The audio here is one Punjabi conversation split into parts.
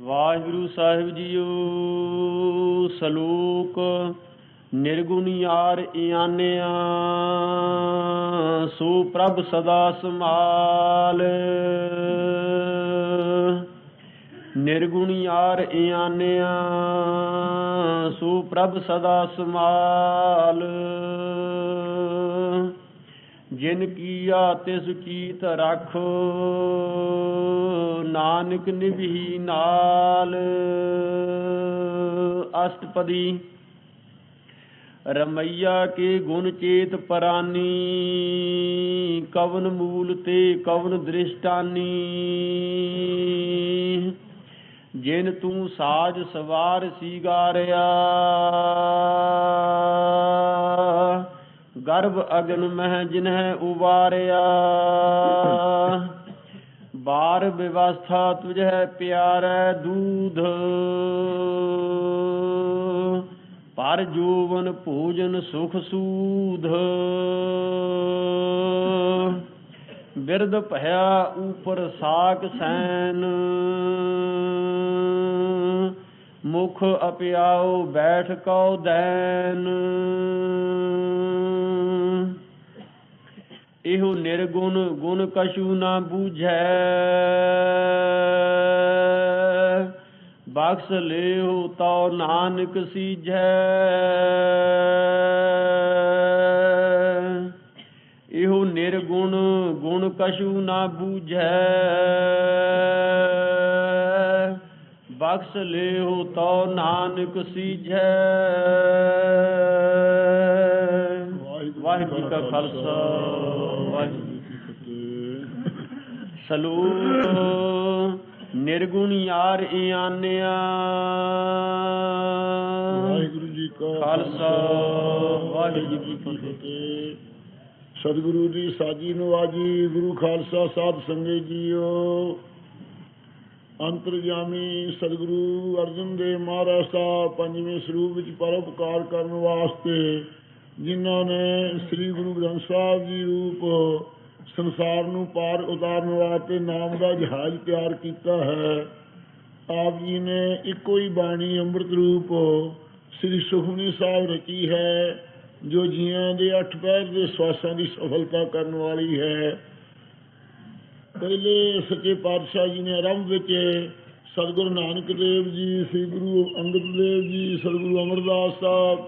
ਵਾਹਿਗੁਰੂ ਸਾਹਿਬ ਜੀਓ, ਸਲੋਕ ਨਿਰਗੁਣ ਯਾਰ ਇਆਨਿਆ, ਸੋ ਪ੍ਰਭ ਸਦਾ ਸਮਾਲ ਨਿਰਗੁਣ ਯਾਰ ਇਆਨਿਆ, ਸੋ ਪ੍ਰਭ ਸਦਾ ਸਮਾਲ ਜਿਨ ਕੀਆ ਤਿਸ ਕੀਤ ਰਖੋ, ਨਾਨਕ ਨਿਭੀ ਨਾਲ। ਅਸ਼ਟਪਦੀ, ਰਮਈਆ ਕੇ ਗੁਣ ਚੇਤ ਪਰਾਨੀ, ਕਵਨ ਮੂਲ ਤੇ ਕਵਨ ਦ੍ਰਿਸ਼ਟਾਨੀ। ਜਿਨ ਤੂੰ ਸਾਜ ਸਵਾਰ ਸੀਗਾਰਿਆ ਗਰਭ ਅਗਨ ਮਹਿ ਜਿਨਹਿ ਉਵਾਰਿਆ। ਬਾਰ ਵਿਵਸਥਾ ਤੁਝੈ ਪਿਆਰੈ ਦੂਧ। ਪਰ ਜੋਵਨ ਭੋਜਨ ਸੁਖ ਸੂਧ। ਬਿਰਧ ਭਇਆ ਉਪਰ ਸਾਕ ਸੈਨ। ਮੁਖ ਅਪਿਆਓ ਬੈਠ ਕਉ ਦੈਨ। ਇਹੋ ਨਿਰਗੁਣ ਗੁਣ ਕਛੂ ਨਾ ਬੂਝੈ। ਬਖਸ਼ ਲਿਓ ਤਉ ਨਾਨਕ ਸੀਝੈ। ਇਹੋ ਨਿਰਗੁਣ ਗੁਣ ਕਛੂ ਨਾ ਬੂਝੈ। ਬਖਸ਼ ਲਿਓ ਤਉ ਨਾਨਕ ਸੀਝੈ। ਵਾਹਿਗੁਰੂ ਜੀ ਕਾ ਖਾਲਸਾ। ਵਾਹਿਗੁਰੂ ਜੀ ਕੀ ਫਤਿਹ। ਸਲੋਕ ਨਿਰਗੁਣ ਯਾਰ ਇਆਨਿਆ। ਵਾਹਿਗੁਰੂ ਜੀ ਕਾ ਖਾਲਸਾ। ਵਾਹਿਗੁਰੂ ਜੀ ਕੀ ਫਤਿਹ। ਸਤਿਗੁਰੂ ਦੀ ਸਾਜੀ ਨਵਾਜੀ ਗੁਰੂ ਖਾਲਸਾ ਸਾਧ ਸੰਗਤ ਜੀਓ। ਅੰਤਰਜਾਮੀ ਸਤਿਗੁਰੂ ਅਰਜਨ ਦੇਵ ਮਹਾਰਾਜ ਸਾਹਿਬ ਪੰਜਵੇਂ ਸਰੂਪ ਵਿੱਚ ਪਰਉਪਕਾਰ ਕਰਨ ਵਾਸਤੇ ਜਿਨ੍ਹਾਂ ਨੇ ਸ੍ਰੀ ਗੁਰੂ ਗ੍ਰੰਥ ਸਾਹਿਬ ਜੀ ਰੂਪ ਸੰਸਾਰ ਨੂੰ ਪਾਰ ਉਤਾਰਨ ਵਾਸਤੇ ਨਾਮ ਦਾ ਜਹਾਜ਼ ਤਿਆਰ ਕੀਤਾ ਹੈ, ਆਪ ਜੀ ਨੇ ਇੱਕੋ ਹੀ ਬਾਣੀ ਅੰਮ੍ਰਿਤ ਰੂਪ ਸ੍ਰੀ ਸੁਖਮਨੀ ਸਾਹਿਬ ਰਚੀ ਹੈ, ਜੋ ਜੀਆਂ ਦੇ ਅੱਠ ਪੈਰ ਦੇ ਸਵਾਸਾਂ ਦੀ ਸਫਲਤਾ ਕਰਨ ਵਾਲੀ ਹੈ। ਪਹਿਲੇ ਸੱਚੇ ਪਾਤਸ਼ਾਹ ਜੀ ਨੇ ਆਰੰਭ ਵਿੱਚ ਸਤਿਗੁਰੂ ਨਾਨਕ ਦੇਵ ਜੀ, ਸ੍ਰੀ ਗੁਰੂ ਅੰਗਦ ਦੇਵ ਜੀ, ਸਤਿਗੁਰੂ ਅਮਰਦਾਸ ਸਾਹਿਬ,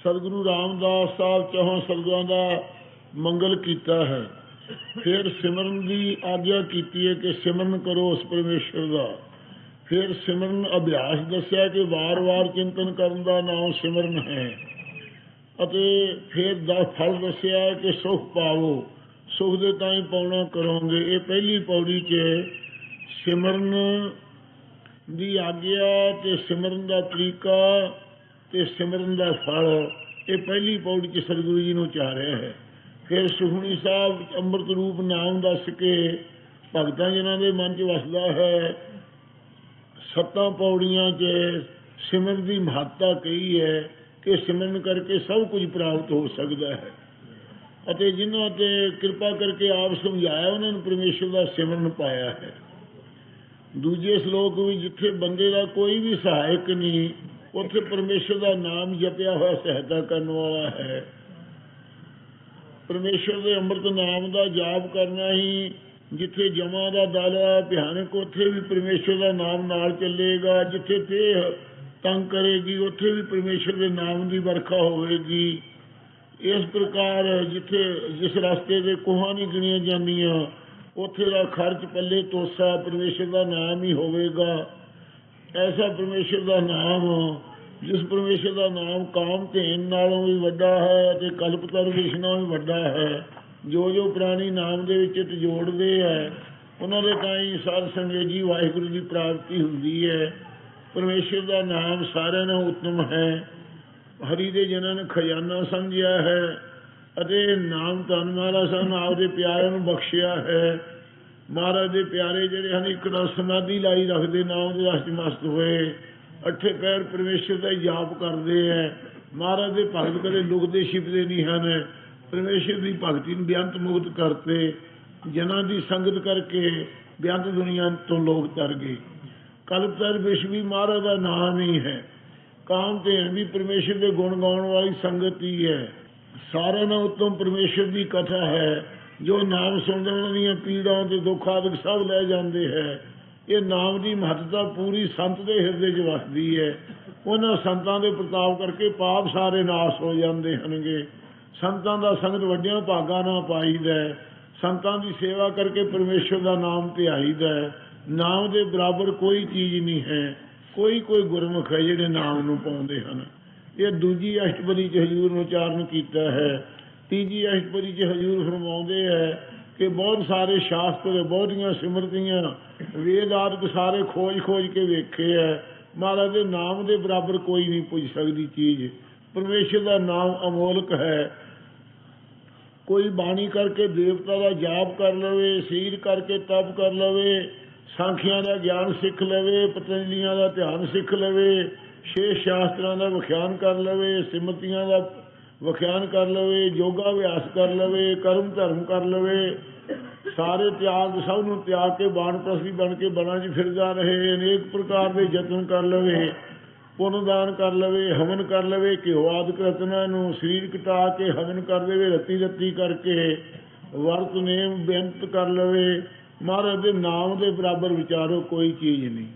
ਸਤਿਗੁਰੂ ਰਾਮਦਾਸ ਸਾਹਿਬ ਚੌਹਾਂ ਸਤਿਗੁਰਾਂ ਦਾ ਮੰਗਲ ਕੀਤਾ ਹੈ। ਫਿਰ ਸਿਮਰਨ ਦੀ ਆਗਿਆ ਕੀਤੀ ਹੈ ਕਿ ਸਿਮਰਨ ਕਰੋ ਉਸ ਪਰਮੇਸ਼ਰ ਦਾ। ਫਿਰ ਸਿਮਰਨ ਅਭਿਆਸ ਦੱਸਿਆ ਕਿ ਵਾਰ-ਵਾਰ ਚਿੰਤਨ ਕਰਨ ਦਾ ਨਾਮ ਸਿਮਰਨ ਹੈ। ਅਤੇ ਫਿਰ ਦਾ ਫਲ ਦੱਸਿਆ ਕਿ ਸੁਖ ਪਾਵੋ। ਸੁਖ ਦੇ ਤਾਂ ਪਾਉਣਾ ਕਰੋਗੇ। ਇਹ ਪਹਿਲੀ ਪੌੜੀ 'ਚ ਸਿਮਰਨ ਦੀ ਆਗਿਆ ਤੇ ਸਿਮਰਨ ਦਾ ਤਰੀਕਾ ਤੇ ਸਿਮਰਨ ਦਾ ਫਲ, ਇਹ ਪਹਿਲੀ ਪੌੜੀ 'ਚ ਸਤਿਗੁਰੂ ਜੀ ਨੂੰ ਚਾਰਿਆ ਹੈ। ਫਿਰ ਸੁਖਣੀ ਸਾਹਿਬ ਅੰਮ੍ਰਿਤ ਰੂਪ ਨਾਮ ਦੱਸ ਕੇ ਭਗਤਾਂ ਜਿਨ੍ਹਾਂ ਦੇ ਮਨ 'ਚ ਵਸਦਾ ਹੈ, ਸੱਤਾਂ ਪੌੜੀਆਂ 'ਚ ਸਿਮਰਨ ਦੀ ਮਹੱਤਤਾ ਕਹੀ ਹੈ ਕਿ ਸਿਮਰਨ ਕਰਕੇ ਸਭ ਕੁਝ ਪ੍ਰਾਪਤ ਹੋ ਸਕਦਾ ਹੈ। ਅਤੇ ਜਿਨ੍ਹਾਂ ਤੇ ਕਿਰਪਾ ਕਰਕੇ ਆਪ ਸਮਝਾਇਆ, ਉਹਨਾਂ ਨੂੰ ਪਰਮੇਸ਼ਰ ਦਾ ਸਿਮਰਨ ਪਾਇਆ ਹੈ। ਦੂਜੇ ਸ਼ਲੋਕ ਵੀ ਜਿੱਥੇ ਬੰਦੇ ਦਾ ਕੋਈ ਵੀ ਸਹਾਇਕ ਨਹੀਂ, ਉੱਥੇ ਪਰਮੇਸ਼ਰ ਦਾ ਨਾਮ ਜਪਿਆ ਹੋਇਆ ਸਹਾਇਤਾ ਕਰਨ ਵਾਲਾ ਹੈ। ਪਰਮੇਸ਼ਰ ਦੇ ਅੰਮ੍ਰਿਤ ਨਾਮ ਦਾ ਜਾਪ ਕਰਨਾ ਹੀ, ਜਿੱਥੇ ਜਮਾ ਦਾ ਦਲ, ਭਿਆਨਕ ਉੱਥੇ ਵੀ ਪਰਮੇਸ਼ਰ ਦਾ ਨਾਮ ਨਾਲ ਚੱਲੇਗਾ, ਜਿੱਥੇ ਤੇ ਤੰਗ ਕਰੇਗੀ, ਉੱਥੇ ਵੀ ਪਰਮੇਸ਼ਰ ਦੇ ਨਾਮ ਦੀ ਵਰਖਾ ਹੋਵੇਗੀ। ਇਸ ਪ੍ਰਕਾਰ ਜਿੱਥੇ, ਜਿਸ ਰਸਤੇ ਦੇ ਕੋਹਾਂ ਨਹੀਂ ਗਿਣੀਆਂ ਜਾਂਦੀਆਂ, ਉੱਥੇ ਦਾ ਖਰਚ ਪੱਲੇ ਤੋਸਾ ਪਰਮੇਸ਼ਰ ਦਾ ਨਾਮ ਹੀ ਹੋਵੇਗਾ। ਐਸਾ ਪਰਮੇਸ਼ਰ ਦਾ ਨਾਮ, ਜਿਸ ਪਰਮੇਸ਼ਰ ਦਾ ਨਾਮ ਕਾਮ ਧੇਨ ਨਾਲੋਂ ਵੀ ਵੱਡਾ ਹੈ ਤੇ ਕਲਪਤਰ ਵਿਸ਼ ਨਾਲੋਂ ਵੀ ਵੱਡਾ ਹੈ, ਜੋ ਜੋ ਪ੍ਰਾਣੀ ਨਾਮ ਦੇ ਵਿੱਚ ਤੇ ਜੋੜਦੇ ਹੈ ਉਹਨਾਂ ਦੇ ਤਾਂ ਹੀ ਸਾਧ ਸੰਗਤ ਜੀ ਵਾਹਿਗੁਰੂ ਦੀ ਪ੍ਰਾਪਤੀ ਹੁੰਦੀ ਹੈ। ਪਰਮੇਸ਼ਰ ਦਾ ਨਾਮ ਸਾਰਿਆਂ ਨਾਲੋਂ ਉੱਤਮ ਹੈ। ਹਰੀ ਦੇ ਜਨਾਂ ਨੇ ਖਜ਼ਾਨਾ ਸਮਝਿਆ ਹੈ ਅਤੇ ਨਾਮ ਧੰਨ ਮਹਾਰਾਜ ਸਾਹਿਬ ਨੇ ਆਪਦੇ ਪਿਆਰਿਆਂ ਨੂੰ ਬਖਸ਼ਿਆ ਹੈ। ਮਹਾਰਾਜ ਦੇ ਪਿਆਰੇ ਜਿਹੜੇ ਹਨ, ਇੱਕ ਦਾ ਸਮਾਧੀ ਲਾਈ ਰੱਖਦੇ ਨਾਮ ਦੇ ਰਸਤੇ ਮਸਤ ਹੋਏ। ਅੱਠੇ ਪੈਰ ਪਰਮੇਸ਼ਰ ਦਾ ਹੀ ਜਾਪ ਕਰਦੇ ਹੈ। ਮਹਾਰਾਜ ਦੇ ਭਗਤ ਕਦੇ ਲੁਕਦੇ ਛਿਪਦੇ ਨਹੀਂ ਹਨ। ਪਰਮੇਸ਼ਰ ਦੀ ਭਗਤੀ ਨੂੰ ਬੇਅੰਤ ਮੁਕਤ ਕਰਤੇ। ਜਨਾਂ ਦੀ ਸੰਗਤ ਕਰਕੇ ਬੇਅੰਤ ਦੁਨੀਆ ਤੋਂ ਲੋਕ ਤਰ ਗਏ। ਕਲਪਤਰ ਵਿਸ਼ ਵੀ ਮਹਾਰਾਜ ਦਾ ਨਾਮ ਹੀ ਹੈ। ਕਾਮ ਧੇਨ ਵੀ ਪਰਮੇਸ਼ਰ ਦੇ ਗੁਣ ਗਾਉਣ ਵਾਲੀ ਸੰਗਤ ਹੀ ਹੈ। ਸਾਰਿਆਂ ਨਾਲੋਂ ਉੱਤਮ ਪਰਮੇਸ਼ਰ ਦੀ ਕਥਾ ਹੈ। ਜੋ ਨਾਮ ਸੁਣਨ ਉਹਨਾਂ ਦੀਆਂ ਪੀੜਾਂ ਤੇ ਦੁੱਖ ਆਦਿਕ ਸਭ ਲੈ ਜਾਂਦੇ ਹੈ। ਇਹ ਨਾਮ ਦੀ ਮਹੱਤਤਾ ਪੂਰੀ ਸੰਤ ਦੇ ਹਿਰਦੇ 'ਚ ਵਸਦੀ ਹੈ। ਉਹਨਾਂ ਸੰਤਾਂ ਦੇ ਪ੍ਰਤਾਪ ਕਰਕੇ ਪਾਪ ਸਾਰੇ ਨਾਸ਼ ਹੋ ਜਾਂਦੇ ਹਨਗੇ ਸੰਤਾਂ ਦਾ ਸੰਗਤ ਵੱਡਿਆਂ ਭਾਗਾਂ ਨਾਲ ਪਾਈਦਾ ਹੈ। ਸੰਤਾਂ ਦੀ ਸੇਵਾ ਕਰਕੇ ਪਰਮੇਸ਼ਰ ਦਾ ਨਾਮ ਧਿਆਈਦਾ ਹੈ। ਨਾਮ ਦੇ ਬਰਾਬਰ ਕੋਈ ਚੀਜ਼ ਨਹੀਂ ਹੈ। ਕੋਈ ਕੋਈ ਗੁਰਮੁਖ ਹੈ ਜਿਹੜੇ ਨਾਮ ਨੂੰ ਪਾਉਂਦੇ ਹਨ। ਇਹ ਦੂਜੀ ਅਸ਼ਟਪਦੀ ਚ ਹਜੂਰ ਨੂੰ ਉਚਾਰਨ ਕੀਤਾ ਹੈ। ਤੀਜੀ ਅਸ਼ਟਪਦੀ ਚ ਹਜੂਰ ਫਰਮਾਉਂਦੇ ਹੈ ਕਿ ਬਹੁਤ ਸਾਰੇ ਸ਼ਾਸਤਰ, ਬਹੁਤੀਆਂ ਸਿਮਰਤੀਆਂ ਵੇਦ ਆਦਿਕ ਸਾਰੇ ਖੋਜ ਖੋਜ ਕੇ ਵੇਖੇ ਹੈ। ਮਹਾਰਾਜ ਦੇ ਨਾਮ ਦੇ ਬਰਾਬਰ ਕੋਈ ਨਹੀਂ ਪੁੱਜ ਸਕਦੀ ਚੀਜ਼। ਪਰਮੇਸ਼ਰ ਦਾ ਨਾਮ ਅਮੋਲਕ ਹੈ। ਕੋਈ ਬਾਣੀ ਕਰਕੇ ਦੇਵਤਾ ਦਾ ਜਾਪ ਕਰ ਲਵੇ ਸੀਰ ਕਰਕੇ ਤਪ ਕਰ ਲਵੇ ਸਾਖੀਆਂ ਦਾ ਗਿਆਨ ਸਿੱਖ ਲਵੇ ਪਤੰਜਲੀਆਂ ਦਾ ਧਿਆਨ ਸਿੱਖ ਲਵੇ ਛੇ ਸ਼ਾਸਤਰਾਂ ਦਾ ਵਿਖਿਆਨ ਕਰ ਲਵੇ ਸਿਮਤੀਆਂ ਦਾ ਵਿਖਿਆਨ ਕਰ ਲਵੇ, ਯੋਗਾ ਅਭਿਆਸ ਕਰ ਲਵੇ, ਕਰਮ ਧਰਮ ਕਰ ਲਵੇ, ਸਾਰੇ ਤਿਆਗ ਸਭ ਨੂੰ ਤਿਆਗ ਕੇ ਬਾਣਪ੍ਰਸਤੀ ਬਣ ਕੇ ਬਣਾ 'ਚ ਫਿਰਦਾ ਰਹੇ, ਅਨੇਕ ਪ੍ਰਕਾਰ ਦੇ ਯਤਨ ਕਰ ਲਵੇ ਪੁੰਨ ਦਾਨ ਕਰ ਲਵੇ, ਹਵਨ ਕਰ ਲਵੇ, ਘਿਓ ਆਦਿਕ ਨੂੰ ਸਰੀਰ ਕਟਾ ਕੇ ਹਵਨ ਕਰ ਦੇਵੇ, ਰੱਤੀ ਰੱਤੀ ਕਰਕੇ ਵਰਤ ਨੇਮ ਬੇਨਤ ਕਰ ਲਵੇ ਮਹਾਰਾਜ ਦੇ ਨਾਮ ਦੇ ਬਰਾਬਰ ਵਿਚਾਰੋ, ਕੋਈ ਚੀਜ਼ ਨਹੀਂ।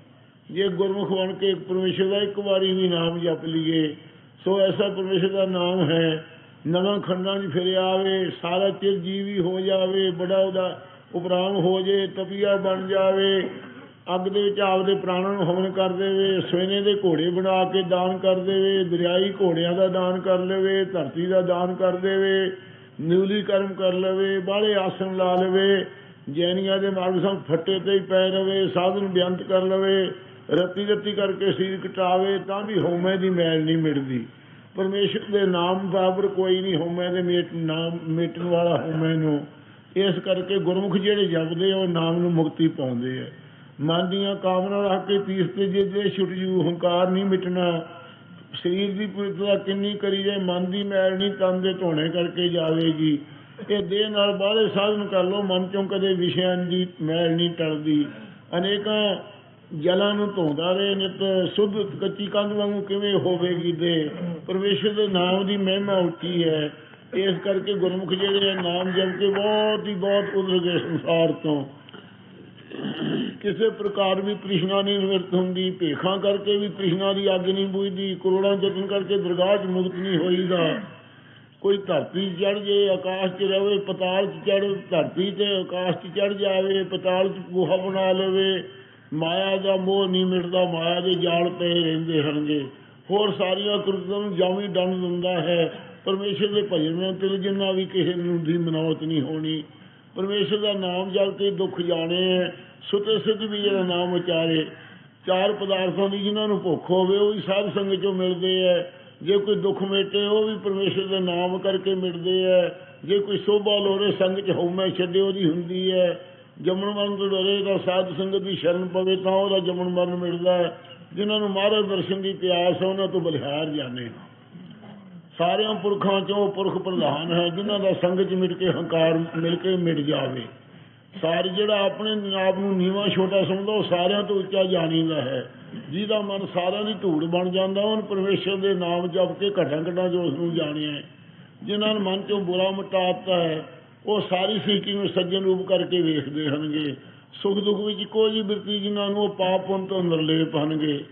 ਜੇ ਗੁਰਮੁਖ ਬਣ ਕੇ ਪਰਮੇਸ਼ਰ ਦਾ ਇੱਕ ਵਾਰੀ ਵੀ ਨਾਮ ਜਪ ਲਈਏ, ਸੋ ਐਸਾ ਪਰਮੇਸ਼ਰ ਦਾ ਨਾਮ ਹੈ, ਨਵਾਂ ਖੰਡਾਂ 'ਚ ਫਿਰ ਆਵੇ, ਸਾਰਾ ਚਿਰ ਜੀਵੀ ਹੋ ਜਾਵੇ, ਬੜਾ ਉਹਦਾ ਉਪਰਾਮ ਹੋ ਜੇ, ਤਪੀਆ ਬਣ ਜਾਵੇ, ਅੱਗ ਦੇ ਵਿੱਚ ਆਪਦੇ ਪ੍ਰਾਣਾਂ ਨੂੰ ਹਵਨ ਕਰ ਦੇਵੇ ਸੋਨੇ ਦੇ ਘੋੜੇ ਬਣਾ ਕੇ ਦਾਨ ਕਰ ਦੇਵੇ, ਦਰਿਆਈ ਘੋੜਿਆਂ ਦਾ ਦਾਨ ਕਰ ਲਵੇ, ਧਰਤੀ ਦਾ ਦਾਨ ਕਰ ਦੇਵੇ ਨਿਊਲੀ ਕਰਮ ਕਰ ਲਵੇ, ਬਾਹਲੇ ਆਸਣ ਲਾ ਲਵੇ ਜੈਨੀਆਂ ਦੇ ਮਾਰਗ ਸੰਗ ਫੱਟੇ ਤੇ ਹੀ ਪੈ ਰਵੇ ਸਾਧਨ ਬਿਆੰਤ ਕਰ ਲਵੇ ਰੱਤੀ ਰੱਤੀ ਕਰਕੇ ਸਰੀਰ ਕਟਾਵੇ ਤਾਂ ਵੀ ਹਉਮੈ ਦੀ ਮੈਲ ਨਹੀਂ ਮਿਟਦੀ। ਪਰਮੇਸ਼ਰ ਦੇ ਨਾਮ ਬਰਾਬਰ ਕੋਈ ਨਹੀਂ ਹਉਮੈ ਦੇ ਮੇਟ ਨਾਮ ਮੇਟਣ ਵਾਲਾ ਹਉਮੈ ਨੂੰ। ਇਸ ਕਰਕੇ ਗੁਰਮੁਖ ਜਿਹੜੇ ਜਪਦੇ ਆ, ਉਹ ਨਾਮ ਨੂੰ ਮੁਕਤੀ ਪਾਉਂਦੇ ਆ। ਮਨ ਦੀਆਂ ਕਾਮਨਾ ਰੱਖ ਕੇ ਤੀਸ ਤੇ ਜੇ ਜੇ ਛੁੱਟ ਜੂ ਹੰਕਾਰ ਨਹੀਂ ਮਿਟਣਾ। ਸਰੀਰ ਦੀ ਪਵਿੱਤਰਤਾ ਕਿੰਨੀ ਕਰੀ ਜਾਏ ਮਨ ਦੀ ਮੈਲ ਨਹੀਂ ਤਨ ਦੇ ਧੋਣੇ ਕਰਕੇ ਜਾਵੇਗੀ। ਇਹ ਦੇਹ ਨਾਲ ਬਾਹਲੇ ਸਾਧਨ ਕਰ ਲੋ ਮਨ ਚੋਂ ਕਦੇ ਵਿਸ਼ਿਆਂ ਦੀ ਮੈਲ ਨਹੀਂ ਟਲਦੀ। ਅਨੇਕਾਂ ਜਲਾਂ ਨੂੰ ਧੋਂਦਾ ਰਹੇ, ਨਿਤ ਸੁਧ ਕੱਚੀ ਕੰਧ ਵਾਂਗੂ ਕਿਵੇਂ ਹੋਵੇਗੀ ਦੇ ਪਰਮੇਸ਼ਰ ਦੇ ਨਾਮ ਦੀ ਮਹਿਮਾ ਉੱਚੀ ਹੈ। ਇਸ ਕਰਕੇ ਗੁਰਮੁਖ ਜਿਹੜੇ ਨਾਮ ਜਪ ਕੇ ਬਹੁਤ ਹੀ ਬਹੁਤ ਉਧਰ ਗਏ ਸੰਸਾਰ ਤੋਂ। ਕਿਸੇ ਪ੍ਰਕਾਰ ਵੀ ਤ੍ਰਿਸ਼ਨਾ ਨਹੀਂ ਨਿਵਰਤ ਹੁੰਦੀ, ਭੇਖਾਂ ਕਰਕੇ ਵੀ ਤ੍ਰਿਸ਼ਨਾ ਦੀ ਅੱਗ ਨਹੀਂ ਬੁਝਦੀ, ਕਰੋੜਾਂ ਜਤਨ ਕਰਕੇ ਦਰਗਾਹ 'ਚ ਮੁਕਤ ਨਹੀਂ ਹੋਈਦਾ। ਕੋਈ ਧਰਤੀ ਚੜ ਜੇ ਆਕਾਸ਼ 'ਚ ਰਵੇ, ਪਤਾਲ 'ਚ ਚੜ ਧਰਤੀ ਤੇ ਆਕਾਸ਼ 'ਚ ਚੜ ਜਾਵੇ, ਪਤਾਲ 'ਚ ਗੁਹਾ ਬਣਾ ਲਵੇ, ਮਾਇਆ ਦਾ ਮੋਹ ਨਹੀਂ ਮਿਟਦਾ, ਮਾਇਆ ਦੇ ਜਾਲ ਪਏ ਰਹਿੰਦੇ ਹਨਗੇ। ਹੋਰ ਸਾਰੀਆਂ ਕੁਰਤਾਂ ਨੂੰ ਜਾਵੀਂ ਡੰਨ ਦਿੰਦਾ ਹੈ। ਪਰਮੇਸ਼ਰ ਦੇ ਭਜਨ ਨਾਲ ਤਿਲ ਜਿੰਨਾ ਵੀ ਕਿਸੇ ਨੂੰ ਦੀ ਮਨੌਤ ਨਹੀਂ ਹੋਣੀ। ਪਰਮੇਸ਼ਰ ਦਾ ਨਾਮ ਜਪ ਕੇ ਦੁੱਖ ਜਾਣੇ ਹੈ, ਸੁਤੇ ਸਿੱਧ ਵੀ ਜਿਹੜਾ ਨਾਮ ਉਚਾਰੇ। ਚਾਰ ਪਦਾਰਥਾਂ ਦੀ ਜਿਨ੍ਹਾਂ ਨੂੰ ਭੁੱਖ ਹੋਵੇ, ਉਹ ਵੀ ਸਾਧ ਸੰਗਤ ਚੋਂ ਮਿਲਦੇ ਹੈ। ਜੇ ਕੋਈ ਦੁੱਖ ਮਿਟੇ, ਉਹ ਵੀ ਪਰਮੇਸ਼ਰ ਦੇ ਨਾਮ ਕਰਕੇ ਮਿਟਦੇ ਹੈ ਜੇ ਕੋਈ ਸੋਭਾ ਲੋਰੇ ਸੰਗ ਚ ਹਉਮੈ ਛੱਡੇ, ਉਹਦੀ ਹੁੰਦੀ ਹੈ ਜੰਮਣ ਮਰਨ ਤੋਂ ਡਰੇ ਤਾਂ ਸਾਧ ਸੰਗਤ ਦੀ ਸ਼ਰਨ ਪਵੇ, ਤਾਂ ਉਹਦਾ ਜੰਮਣ ਮਰਨ ਮਿਲਦਾ ਹੈ। ਜਿਨ੍ਹਾਂ ਨੂੰ ਮਹਾਰਾਜ ਦਰਸ਼ਨ ਦੀ ਪਿਆਸ ਹੈ, ਉਹਨਾਂ ਤੋਂ ਬਲਿਹਾਰ ਜਾਣੇ ਸਾਰਿਆਂ ਪੁਰਖਾਂ ਚੋਂ ਉਹ ਪੁਰਖ ਪ੍ਰਧਾਨ ਹੈ, ਜਿਨ੍ਹਾਂ ਦਾ ਸੰਗਤ ਚ ਮਿਟ ਕੇ ਹੰਕਾਰ ਮਿਲ ਕੇ ਮਿਟ ਜਾਵੇ। ਸਾਰੇ ਜਿਹੜਾ ਆਪਣੇ ਆਪ ਨੂੰ ਨੀਵਾਂ ਛੋਟਾ ਸਮਝਦਾ, ਉਹ ਸਾਰਿਆਂ ਤੋਂ ਉੱਚਾ ਜਾਣੀਦਾ ਹੈ। ਜਿਹਦਾ ਮਨ ਸਾਰਿਆਂ ਦੀ ਧੂੜ ਬਣ ਜਾਂਦਾ, ਉਹਨ ਪਰਮੇਸ਼ਰ ਦੇ ਨਾਮ ਜਪ ਕੇ ਘਟਾਂ ਘਟਾਂ ਜੋ ਉਸ ਨੂੰ ਜਾਣਿਆ ਜਿਨ੍ਹਾਂ ਨੇ ਮਨ ਚੋਂ ਬੁਰਾ ਮਟਾਤਾ ਹੈ, ਉਹ ਸਾਰੀ ਸ੍ਰਿਸ਼ਟੀ ਨੂੰ ਸੱਜਣ ਰੂਪ ਕਰਕੇ ਵੇਖਦੇ ਹਨਗੇ ਸੁਖ ਦੁੱਖ ਵਿੱਚ ਕੋਈ ਬਿਰਤੀ ਜਿਨ੍ਹਾਂ ਨੂੰ ਉਹ ਪਾਪ ਪੁੰਨ ਤੋਂ ਨਿਰਲੇਪ ਹਨਗੇ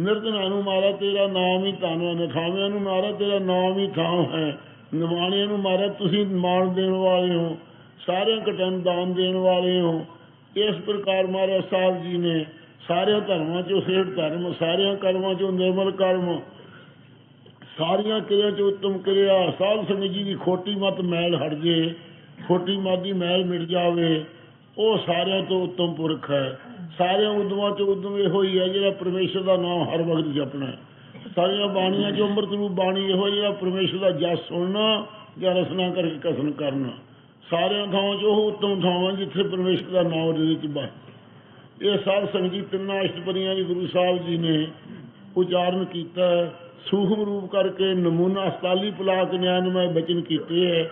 ਨਿਰਧਨਾਂ ਨੂੰ ਮਾਰਾ ਤੇਰਾ ਨਾਮ ਹੀ ਧਨ ਹੈ ਨਥਾਵਿਆਂ ਨੂੰ ਮਾਰਾ ਤੇਰਾ ਨਾਮ ਹੀ ਥਾਂ ਹੈ। ਨਿਵਾਣਿਆਂ ਨੂੰ ਮਾਰਾ ਤੁਸੀਂ ਮਾਣ ਦੇਣ ਵਾਲੇ ਹੋ। ਸਾਰਿਆਂ ਘਟਾਂ ਨੂੰ ਦਾਨ ਦੇਣ ਵਾਲੇ ਹੋ। ਇਸ ਪ੍ਰਕਾਰ ਮਹਾਰਾਜ ਸਾਹਿਬ ਜੀ ਨੇ ਸਾਰਿਆਂ ਧਰਮਾਂ ਚੋਂ ਸੇਠ ਧਰਮ, ਸਾਰਿਆਂ ਕਰਮਾਂ ਚੋਂ ਨਿਰਮਲ ਕਰਮ, ਸਾਰੀਆਂ ਕਿਰਿਆ ਚ ਉੱਤਮ ਕਿਰਿਆ, ਸਾਧ ਸੰਗਤ ਜੀ ਦੀ ਖੋਟੀ ਮਤ ਮੈਲ ਹਟ ਜੇ, ਖੋਟੀ ਮਤ ਦੀ ਮੈਲ ਮਿਟ ਜਾਵੇ, ਉਹ ਸਾਰਿਆਂ ਤੋਂ ਉੱਤਮ ਪੁਰਖ ਹੈ। ਸਾਰਿਆਂ ਉਦਮਾਂ ਚ ਉਦਮ ਇਹੋ ਹੀ ਹੈ ਜਿਹੜਾ ਪਰਮੇਸ਼ਰ ਦਾ ਨਾਮ ਹਰ ਵਕਤ ਜਪਣਾ ਸਾਰੀਆਂ ਬਾਣੀਆਂ ਚ ਅੰਮ੍ਰਿਤ ਰੂਪ ਬਾਣੀ ਇਹੋ ਹੀ ਹੈ ਪਰਮੇਸ਼ਰ ਦਾ ਜਸ ਸੁਣਨਾ ਜਾਂ ਰਸਨਾ ਕਰਕੇ ਕਸਨ ਕਰਨਾ। ਸਾਰਿਆਂ ਥਾਵਾਂ ਚ, ਉਹ ਉੱਤਮ ਥਾਵਾਂ ਜਿੱਥੇ ਪਰਮੇਸ਼ਰ ਦਾ ਨਾਮ ਦੇ ਵਿੱਚ ਇਹ ਸਾਧ ਸੰਗਤ ਜੀ ਤਿੰਨਾਂ ਅਸ਼ਟਪਦੀਆਂ ਦੀ ਗੁਰੂ ਸਾਹਿਬ ਜੀ ਨੇ ਉਚਾਰਨ ਕੀਤਾ ਹੈ। ਸੂਖਮ ਰੂਪ ਕਰਕੇ ਨਮੂਨਾ 47 ਪਲਾਕ ਨਿਆਨ ਮੈਂ ਬਚਨ ਕੀਤੇ ਹੈ।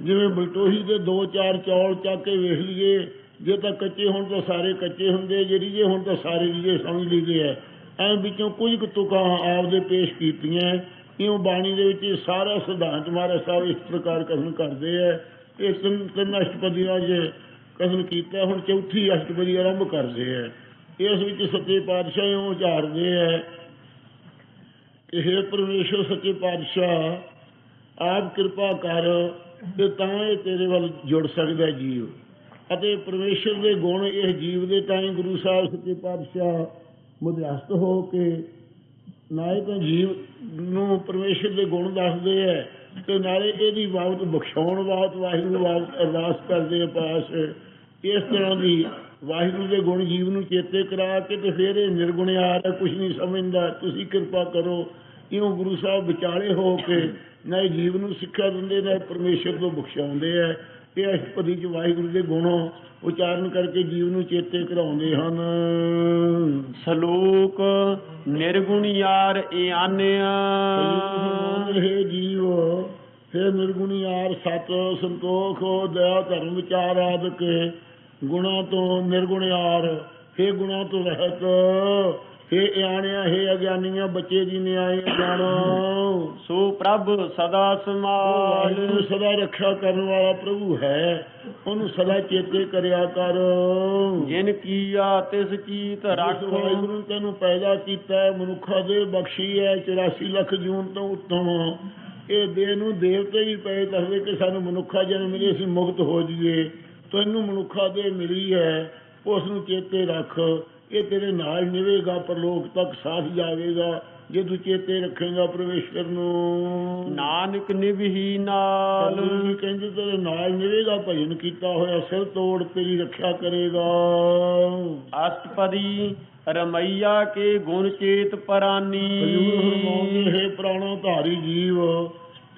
ਜਿਵੇਂ ਬਲਟੋਹੀ ਦੇ ਦੋ ਚਾਰ ਚੌਲ ਚੱਕ ਕੇ ਵੇਖ ਲਈਏ, ਜੇ ਤਾਂ ਕੱਚੇ ਹੋਣ ਤਾਂ ਸਾਰੇ ਕੱਚੇ ਹੁੰਦੇ ਜੇ ਰਿਜੇ ਹੋਣ ਤਾਂ ਸਾਰੇ ਰਿਜੇ ਸਮਝ ਲਈਦੇ ਐ ਐਂ ਵਿੱਚੋਂ ਕੁਝ ਕੁ ਤੁਕਾਂ ਆਪਦੇ ਪੇਸ਼ ਕੀਤੀਆਂ ਇਉਂ ਬਾਣੀ ਦੇ ਵਿੱਚ ਸਾਰਾ ਸਿਧਾਂਤ ਮਹਾਰਾਜ ਸਾਹਿਬ ਇਸ ਪ੍ਰਕਾਰ ਕਥਨ ਕਰਦੇ ਐ ਇਹ ਤਿੰਨ ਤਿੰਨ ਅਸ਼ਟਪਦੀਆਂ ਜੇ ਕਥਨ ਕੀਤਾ, ਹੁਣ ਚੌਥੀ ਅਸ਼ਟਪਦੀ ਆਰੰਭ ਕਰਦੇ ਹੈ ਇਸ ਵਿੱਚ ਸੱਚੇ ਪਾਤਸ਼ਾਹ ਇਉਂ ਉਚਾਰਦੇ ਹੈ ਕਿ, ਹੇ ਪਰਮੇਸ਼ਰ, ਸੱਚੇ ਪਾਤਸ਼ਾਹ, ਆਪ ਕਿਰਪਾ ਕਰ ਤੇ ਤਾਂ ਇਹ ਤੇਰੇ ਵੱਲ ਜੁੜ ਸਕਦਾ ਜੀਵ। ਅਤੇ ਪਰਮੇਸ਼ਰ ਦੇ ਗੁਣ ਇਹ ਜੀਵ ਦੇ ਤਾਈਂ ਗੁਰੂ ਸਾਹਿਬ ਸੱਚੇ ਪਾਤਸ਼ਾਹ ਮੁਦਿਆਸਤ ਹੋ ਕੇ ਨਾਲੇ ਤਾਂ ਜੀਵ ਨੂੰ ਪਰਮੇਸ਼ਰ ਦੇ ਗੁਣ ਦੱਸਦੇ ਐ ਤੇ ਨਾਲੇ ਇਹਦੀ ਬਾਬਤ ਬਖਸ਼ਾਉਣ ਬਾਬਤ ਵਾਹਿਗੁਰੂ ਬਾਬਤ ਅਰਦਾਸ ਕਰਦੇ ਆ ਪਾਸ। ਇਸ ਤਰ੍ਹਾਂ ਦੀ ਵਾਹਿਗੁਰੂ ਦੇ ਗੁਣ ਜੀਵ ਨੂੰ ਚੇਤੇ ਕਰਾ ਕੇ ਤੇ ਫਿਰ ਇਹ ਨਿਰਗੁਣਿਆਰ ਹੈ ਕੁਝ ਨਹੀਂ ਸਮਝਦਾ। ਤੁਸੀਂ ਕਿਰਪਾ ਕਰੋ, ਇਉਂ ਗੁਰੂ ਸਾਹਿਬ ਵਿਚਾਲੇ ਹੋ ਕੇ ਨਾ ਇਹ ਜੀਵ ਨੂੰ ਸਿੱਖਿਆ ਦਿੰਦੇ, ਨੇ ਪਰਮੇਸ਼ਰ ਤੋਂ ਬਖਸ਼ਾਉਂਦੇ ਐ ਇਹ ਅਸ਼ਟਪਦੀ ਚ ਵਾਹਿਗੁਰੂ ਦੇ ਗੁਣ ਉਚਾਰਨ ਕਰਕੇ ਜੀਵ ਨੂੰ ਚੇਤੇ ਕਰਾਉਂਦੇ ਹਨ। ਸ਼ਲੋਕ ਨਿਰਗੁਣ ਯਾਰ ਏ ਆਨਿਆ ਹੈ ਜੀਵ ਹੈ ਨਿਰਗੁਣੀ ਯਾਰ ਸਤ ਸੰਤੋਖ ਦਇਆ ਧਰਮ ਵਿਚਾਰ ਆਦਿਕ। ਗੁਣਾ ਤੋਂ ਨਿਰਗੁਣ ਯਾਰ ਹੈ ਗੁਣਾ ਤੋਂ ਰਹਿਤ। ਹੈ ਇਆਣਿਆ ਹੈ ਅਗਿਆਨੀਆਂ ਬੱਚੇ ਦੀ ਨਿਆਏ ਜਾਣੋ। ਸੋ ਪ੍ਰਭ ਸਦਾ ਸਮਾਲ ਸਦਾ ਰੱਖਿਆ ਕਰਨ ਵਾਲਾ ਪ੍ਰਭੂ ਹੈ। ਉਹਨੂੰ ਸਦਾ ਚੇਤੇ ਕਰਿਆ ਕਰ। ਜਿਨ ਕੀਆ ਤਿਸ ਜਿਸ ਰੱਖ। ਵਾਹਿਗੁਰੂ ਨੇ ਤੈਨੂੰ ਪੈਦਾ ਕੀਤਾ ਮਨੁੱਖਾ ਦੇ ਬਖਸ਼ੀ ਹੈ 84 ਲੱਖ ਜੂਨ ਤੋਂ ਉੱਤੋਂ। ਇਹ ਦੇਹ ਨੂੰ ਦੇਵਤੇ ਵੀ ਪਏ ਦੱਸਦੇ ਕਿ ਸਾਨੂੰ ਮਨੁੱਖਾ ਜਨਮ ਮਿਲੇ ਅਸੀਂ ਮੁਕਤ ਹੋ ਜਾਈਏ। ਤੈਨੂੰ ਮਨੁੱਖਾ ਦੇ ਮਿਲੀ ਹੈ ਉਸ ਨੂੰ ਚੇਤੇ ਰੱਖ। ਇਹ ਤੇਰੇ ਨਾਲ ਨਿਵੇਗਾ ਪਰਲੋਕ ਤੱਕ ਸਾਥ ਜਾਵੇਗਾ। ਜੇ ਤੂੰ ਚੇਤੇ ਰੱਖੇਗਾ ਪਰਮੇਸ਼ਰ ਨੂੰ। ਨਾਨਕ ਨਿਭੀ ਨਾਲ। ਕਹਿੰਦੇ ਤੇਰੇ ਨਾਲ ਨਿਵੇਗਾ ਭਜਨ ਕੀਤਾ ਹੋਇਆ ਸਿਰ ਤੋੜ ਤੇਰੀ ਰੱਖਿਆ ਕਰੇਗਾ। ਅਸ਼ਟਪਦੀ ਰਮਈਆ ਕੇ ਗੁਣ ਚੇਤ ਪਰਾਨੀ। ਹਜੂਰ ਫਰਮਾਉਂਦੇ ਹੈ ਪ੍ਰਾਣਾ ਧਾਰੀ ਜੀਵ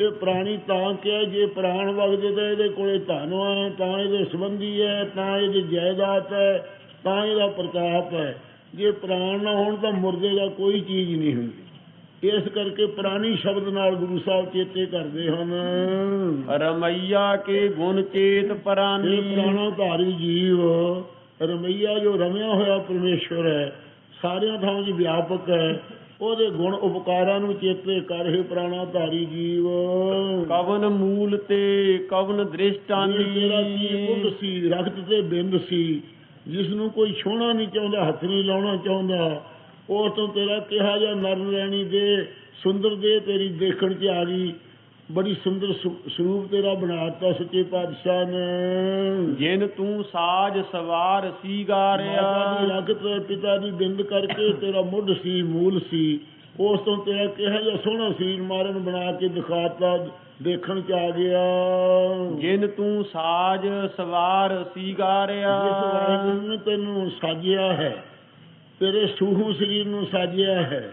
ਇਹ ਪ੍ਰਾਣੀ ਤਾਂ ਕਿ ਜੇ ਪ੍ਰਾਣ ਵਗਦੇ ਤਾਂ ਇਹਦੇ ਕੋਲੇ ਧਨ ਹੈ ਤਾਂ ਇਹਦੇ ਸੰਬੰਧੀ ਹੈ ਤਾਂ ਇਹਦੀ ਜਾਇਦਾਦ ਹੈ। ਤਾਂ ਇਹਦਾ ਪ੍ਰਤਾਪ ਹੈ। ਜੇ ਪ੍ਰਾਣ ਨਾ ਹੋਣ ਤਾਂ ਮੁਰਦੇ ਦਾ ਕੋਈ ਚੀਜ਼ ਨਹੀਂ ਹੁੰਦੀ। ਇਸ ਕਰਕੇ ਪ੍ਰਾਣੀ ਸ਼ਬਦ ਨਾਲ ਗੁਰੂ ਸਾਹਿਬ ਚੇਤੇ ਕਰਦੇ ਹਨ। ਰਮਈਆ ਕੇ ਗੁਣ ਚੇਤ ਪਰਾਨੀ। ਪ੍ਰਾਣਾ ਧਾਰੀ ਜੀਵ ਰਮਈਆ ਜੋ ਰਮਿਆ ਹੋਇਆ ਪਰਮੇਸ਼ਵਰ ਹੈ ਸਾਰਿਆਂ ਥਾਂ 'ਚ ਵਿਆਪਕ ਹੈ। ਉਹਦੇ ਗੁਣ ਉਪਕਾਰਾਂ ਨੂੰ ਚੇਤੇ ਕਰ ਹੀ ਪ੍ਰਾਣਾ ਧਾਰੀ ਜੀਵ। ਕਵਨ ਮੂਲ ਤੇ ਕਵਨ ਇਹ ਤੇਰਾ ਕੀ ਦ੍ਰਿਸ਼ਟਾਨੀ ਸੀ ਰਖਤ ਤੇ ਬਿੰਦ ਸੀ ਜਿਸ ਨੂੰ ਕੋਈ ਛੋਣਾ ਨਹੀਂ ਚਾਹੁੰਦਾ ਹੱਥ ਨਹੀਂ ਲਾਉਣਾ ਚਾਹੁੰਦਾ ਉਸ ਤੋਂ ਤੇਰਾ ਕਿਹਾ ਜਾਂ ਨਰਨ ਰਹਿਣੀ ਦੇ ਸੁੰਦਰ ਦੇ ਤੇਰੀ ਦੇਖਣ 'ਚ ਆ ਗਈ। ਬੜੀ ਸੁੰਦਰ ਸਰੂਪ ਤੇਰਾ ਬਣਾਤਾ ਸੱਚੇ ਪਾਤਸ਼ਾਹ ਨੇ। ਜਿਨ ਤੂੰ ਸਾਜ ਸਵਾਰ ਸੀਗਾਰਿਆ। ਰਗਤ ਪਿਤਾ ਦੀ ਬਿੰਦ ਕਰਕੇ ਤੇਰਾ ਮੁੱਢ ਸੀ ਮੂਲ ਸੀ। ਉਸ ਤੋਂ ਤੇਰਾ ਕਿਹਾ ਜਿਹਾ ਸੋਹਣਾ ਸਰੀਰ ਮਾਰਨ ਬਣਾ ਕੇ ਦਿਖਾਤਾ ਦੇਖਣ ਚ ਆ ਗਿਆ। ਜਿਨ ਤੂੰ ਸਾਜ ਸਵਾਰ ਜਿਸ ਸੀਗਾਰਿਆ ਵਾਹਿਗੁਰੂ ਨੇ ਤੈਨੂੰ ਸਾਜਿਆ ਹੈ ਤੇਰੇ ਸੂਹੂ ਸਰੀਰ ਨੂੰ ਸਾਜਿਆ ਹੈ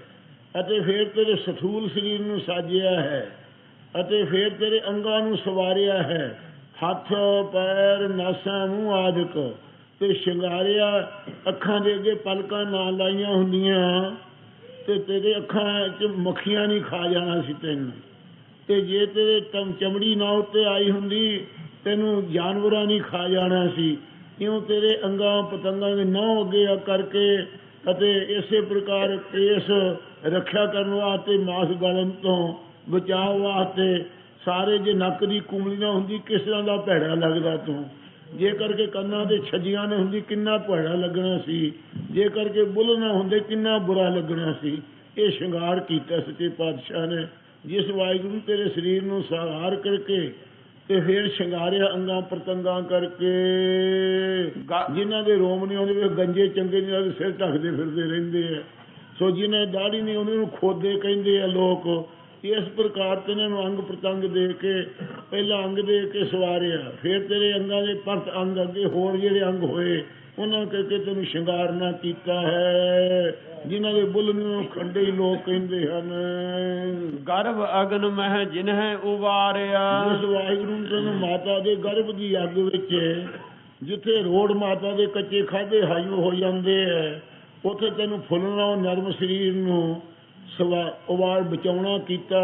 ਅਤੇ ਫਿਰ ਤੇਰੇ ਸਥੂਲ ਸਰੀਰ ਨੂੰ ਸਾਜਿਆ ਹੈ ਅਤੇ ਫਿਰ ਤੇਰੇ ਅੰਗਾਂ ਨੂੰ ਸਵਾਰਿਆ ਹੈ। ਹੱਥ ਪੈਰ ਨਾਸਾਂ ਮੂੰਹ ਆਦਿਕ ਤੇ ਸ਼ਿੰਗਾਰਿਆ ਅੱਖਾਂ ਦੇ ਅੱਗੇ ਪਲਕਾਂ ਨਾ ਲਾਈਆਂ ਹੁੰਦੀਆਂ ਤੇ ਤੇਰੇ ਅੱਖਾਂ 'ਚ ਮੱਖੀਆਂ ਨਹੀਂ ਖਾ ਜਾਣਾ ਸੀ ਤੈਨੂੰ। ਤੇ ਜੇ ਤੇਰੇ ਤਮ ਚਮੜੀ ਨਾ ਉੱਤੇ ਆਈ ਹੁੰਦੀ, ਤੈਨੂੰ ਜਾਨਵਰਾਂ ਨਹੀਂ ਖਾ ਜਾਣਾ ਸੀ। ਇਉਂ ਤੇਰੇ ਅੰਗਾਂ ਪਤੰਗਾਂ ਦੇ ਨਹੁੰ ਅੱਗੇ ਕਰਕੇ ਅਤੇ ਇਸੇ ਪ੍ਰਕਾਰ ਕੇਸ ਰੱਖਿਆ ਕਰਨ ਵਾਸਤੇ, ਮਾਸ ਗਲਨ ਤੋਂ ਬਚਾਅ ਵਾਸਤੇ ਸਾਰੇ ਜੇ ਨੱਕ ਦੀ ਕੁੰਮਲੀ ਨਾ ਹੁੰਦੀ, ਕਿਸ ਤਰ੍ਹਾਂ ਦਾ ਭੈੜਾ ਲੱਗਦਾ ਤੂੰ? ਜੇ ਕਰਕੇ ਕੰਨਾਂ ਦੇ ਛੱਜੀਆਂ ਨੇ ਹੁੰਦੀ, ਕਿੰਨਾ ਭੈੜਾ ਲੱਗਣਾ ਸੀ? ਜੇ ਕਰਕੇ ਬੁੱਲ ਨਾ ਹੁੰਦੇ, ਕਿੰਨਾ ਬੁਰਾ ਲੱਗਣਾ ਸੀ? ਇਹ ਸ਼ਿੰਗਾਰ ਕੀਤਾ ਸੱਚੇ ਪਾਤਸ਼ਾਹ ਨੇ। ਜਿਸ ਵਾਹਿਗੁਰੂ ਤੇਰੇ ਸਰੀਰ ਨੂੰ ਸਹਾਰ ਕਰਕੇ ਤੇ ਫਿਰ ਸ਼ਿੰਗਾਰਿਆ ਅੰਗਾਂ ਪ੍ਰਤੰਗਾਂ ਕਰਕੇ ਜਿਨ੍ਹਾਂ ਦੇ ਰੋਮ ਨਹੀਂ ਆਉਂਦੇ ਵੇ ਗੰਜੇ ਚੰਗੇ ਜਿਹਨਾਂ ਦੇ ਸਿਰ ਢੱਕਦੇ ਫਿਰਦੇ ਰਹਿੰਦੇ ਆ। ਸੋ ਜਿਨ੍ਹਾਂ ਦੀ ਦਾੜੀ ਨਹੀਂ ਉਹਨਾਂ ਨੂੰ ਖੋਦੇ ਕਹਿੰਦੇ ਆ ਲੋਕ। ਇਸ ਪ੍ਰਕਾਰ ਤੇ ਇਹਨਾਂ ਨੂੰ ਅੰਗ ਪ੍ਰਤੰਗ ਦੇ ਕੇ ਪਹਿਲਾ ਅੰਗ ਦੇ ਕੇ ਸਵਾਰਿਆ ਫਿਰ ਤੇਰੇ ਅੰਗਾਂ ਦੇ ਪਰਤ ਅੰਗ ਅੱਗੇ ਹੋਰ ਜਿਹੜੇ ਅੰਗ ਹੋਏ ਉਹਨਾਂ ਕਰਕੇ ਤੈਨੂੰ ਸ਼ਿੰਗਾਰਨਾ ਕੀਤਾ ਹੈ। ਜਿਨ੍ਹਾਂ ਦੇ ਬੁੱਲ ਨੂੰ ਖੰਡੇ ਹੀ ਲੋਕ ਕਹਿੰਦੇ ਹਨ। ਗਰਭ ਅਗਨ ਮਹਿ ਜਿਨ ਹੈ ਉਵਾਰਿਆ। ਜਿਸ ਵਾਹਿਗੁਰੂ ਨੇ ਤੈਨੂੰ ਮਾਤਾ ਦੇ ਗਰਭ ਦੀ ਅੱਗ ਵਿੱਚ ਜਿੱਥੇ ਰੋੜ ਮਾਤਾ ਦੇ ਕੱਚੇ ਖਾਦੇ ਹਾਯੂ ਹੋ ਜਾਂਦੇ ਐ ਉੱਥੇ ਤੈਨੂੰ ਫੁੱਲਣਾ ਨਰਮ ਸਰੀਰ ਨੂੰ ਸਵਾ ਉਵਾਲ ਬਚਾਉਣਾ ਕੀਤਾ।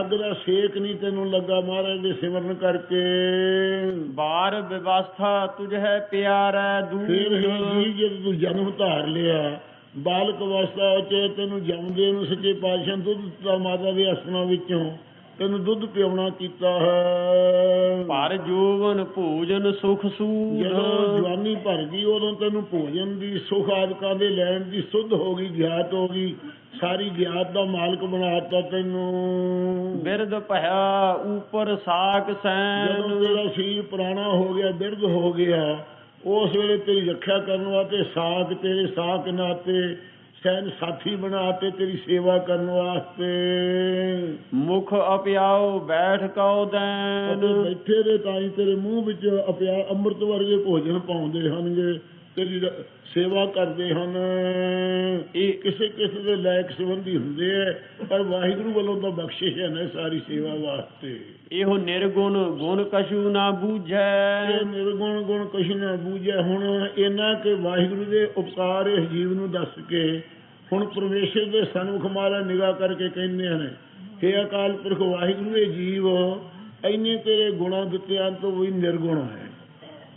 ਅੱਗ ਦਾ ਸੇਕ ਨਹੀਂ ਤੈਨੂੰ ਲੱਗਾ ਮਹਾਰਾਜ ਦੇ ਸਿਮਰਨ ਕਰਕੇ। ਬਾਰ ਵਿਵਸਥਾ ਤੁਝ ਹੈ ਪਿਆਰੈ ਫਿਰ ਹੀ ਦੂਰ ਜੀ ਜਦ ਤੂੰ ਜਨਮ ਧਾਰ ਲਿਆ ਬਾਲਕ ਅਵਸਥਾ ਵਿੱਚ ਤੈਨੂੰ ਜੰਮਦੇ ਨੂੰ ਸੱਚੇ ਪਾਤਸ਼ਾਹ ਦੁੱਧ ਦਿੱਤਾ ਮਾਤਾ ਦੇ ਅਸਨਾ ਵਿੱਚੋਂ ਤੈਨੂੰ ਦੁੱਧ ਪਿਆਉਣਾ ਕੀਤਾ ਹੈ। ਪਰ ਜੋਵਨ ਭੋਜਨ ਸੁਖ ਸੂਧ ਜਦੋਂ ਜਵਾਨੀ ਭਰ ਗਈ ਉਦੋਂ ਤੈਨੂੰ ਭੋਜਨ ਦੀ ਸੁਖ ਆਦਿਕਾਂ ਦੇ ਲੈਣ ਦੀ ਸੁੱਧ ਹੋ ਗਈ ਗਿਆਤ ਹੋ ਗਈ। ਸਾਰੀ ਗਿਆਤ ਦਾ ਮਾਲਕ ਬਣਾਤਾ ਤੈਨੂੰ। ਬਿਰਧ ਭਇਆ ਉਪਰ ਜਦੋਂ ਸੈਨ। ਤੇਰਾ ਸਰੀਰ ਪੁਰਾਣਾ ਹੋ ਗਿਆ ਬਿਰਧ ਹੋ ਗਿਆ ਉਸ ਵੇਲੇ ਤੇਰੀ ਰੱਖਿਆ ਕਰਨ ਵਾਸਤੇ ਸਾਖ ਤੇਰੇ ਸਾਖ ਨਾਤੇ ਸੈਨ ਸਾਥੀ ਬਣਾਤੇ ਤੇਰੀ ਸੇਵਾ ਕਰਨ ਵਾਸਤੇ। ਮੁਖ ਅਪਿਆਓ ਬੈਠ ਕਉ ਦੈਨ। ਬੈਠੇ ਦੇ ਤਾਂ ਹੀ ਤੇਰੇ ਮੂੰਹ ਵਿੱਚ ਅਪਿਆ ਅੰਮ੍ਰਿਤ ਵਰਗੇ ਭੋਜਨ ਪਾਉਂਦੇ ਹਨਗੇ ਤੇਰੀ ਸੇਵਾ ਕਰਦੇ ਹਨ ਇਹ ਕਿਸੇ ਕਿਸੇ ਦੇ ਲਾਇਕ ਸੰਬੰਧੀ ਹੁੰਦੇ ਐ ਪਰ ਵਾਹਿਗੁਰੂ ਵੱਲੋਂ ਤਾਂ ਬਖਸ਼ਿਸ਼ ਹੈ ਨਾ ਸਾਰੀ ਸੇਵਾ ਵਾਸਤੇ। ਇਹੋ ਨਿਰਗੁਣ ਗੁਣ ਕਛੂ ਨਾ ਬੂਝੈ। ਇਹ ਨਿਰਗੁਣ ਗੁਣ ਕੁਛ ਨਾ ਬੂਝੈ। ਹੁਣ ਇਹਨਾਂ ਕਿ ਵਾਹਿਗੁਰੂ ਦੇ ਉਪਕਾਰ ਇਸ ਜੀਵ ਨੂੰ ਦੱਸ ਕੇ ਹੁਣ ਪਰਮੇਸ਼ਰ ਦੇ ਸਨਮੁਖ ਮਾਰਾ ਨਿਗਾਹ ਕਰਕੇ ਕਹਿੰਦੇ ਹਨ हे ਅਕਾਲ ਪੁਰਖ ਵਾਹਿਗੁਰੂ ਇਹ ਜੀਵ ਇੰਨੇ ਤੇਰੇ ਗੁਣਾ ਦਿੱਤਿਆਂ ਤੋਂ ਵੀ ਨਿਰਗੁਣ ਹੈ।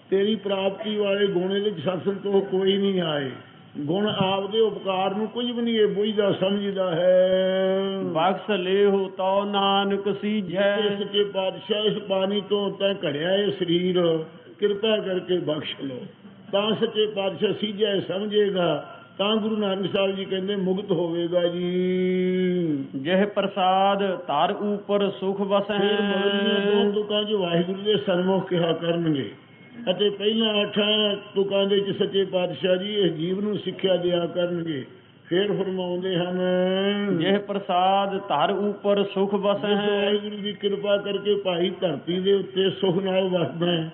ਤੇਰੀ ਪ੍ਰਾਪਤੀ ਵਾਲੇ ਗੁਣ ਵਿੱਚ ਸਤਸੰਗ ਤੋਂ ਕੋਈ ਨਹੀਂ ਆਏ। ਗੁਣ ਆਪਦੇ ਉਪਕਾਰ ਨੂੰ ਕੁਝ ਵੀ ਨਹੀਂ ਇਹ ਬੁਝਦਾ ਸਮਝਦਾ ਹੈ। ਬਖਸ਼ ਲੇਹੁ ਤਉ ਨਾਨਕ ਸੀਝੈ। ਇਸ ਕੇ ਪਾਤਸ਼ਾਹ ਇਸ ਪਾਣੀ ਤੋਂ ਤਾਂ ਘੜਿਆ ਇਹ ਸਰੀਰ ਕਿਰਪਾ ਕਰਕੇ ਬਖਸ਼ ਲਓ। ਤਾਂ ਸੱਚੇ ਪਾਤਸ਼ਾਹ ਸੀਝੇ ਸਮਝੇਗਾ। ਤਾਂ ਗੁਰੂ ਨਾਨਕ ਸਾਹਿਬ ਜੀ ਕਹਿੰਦੇ ਮੁਕਤ ਹੋਵੇਗਾ ਜੀ। ਜਿਹ ਪ੍ਰਸਾਦ ਧਰ ਉਪਰ ਸੁਖ ਵਸੈ। ਫਿਰ ਮਗਲੀਆਂ ਦੋ ਤੁਕਾਂ ਚ ਵਾਹਿਗੁਰੂ ਦੇ ਸਨਮੁਖ ਕਿਹਾ ਕਰਨਗੇ। ਅਤੇ ਪਹਿਲਾਂ ਅੱਠਾਂ ਤੁਕਾਂ ਦੇ ਚ ਸੱਚੇ ਪਾਤਸ਼ਾਹ ਜੀ ਇਸ ਜੀਵ ਨੂੰ ਸਿੱਖਿਆ ਦਿਆ ਕਰਨਗੇ। ਫਿਰ ਫਰਮਾਉਂਦੇ ਹਨ ਜਿਹ ਪ੍ਰਸਾਦ ਧਰ ਉਪਰ ਸੁਖ ਵਸੈ। ਵਾਹਿਗੁਰੂ ਦੀ ਕਿਰਪਾ ਕਰਕੇ ਭਾਈ ਧਰਤੀ ਦੇ ਉੱਤੇ ਸੁਖ ਨਾਲ ਵਸਦਾ ਹੈ।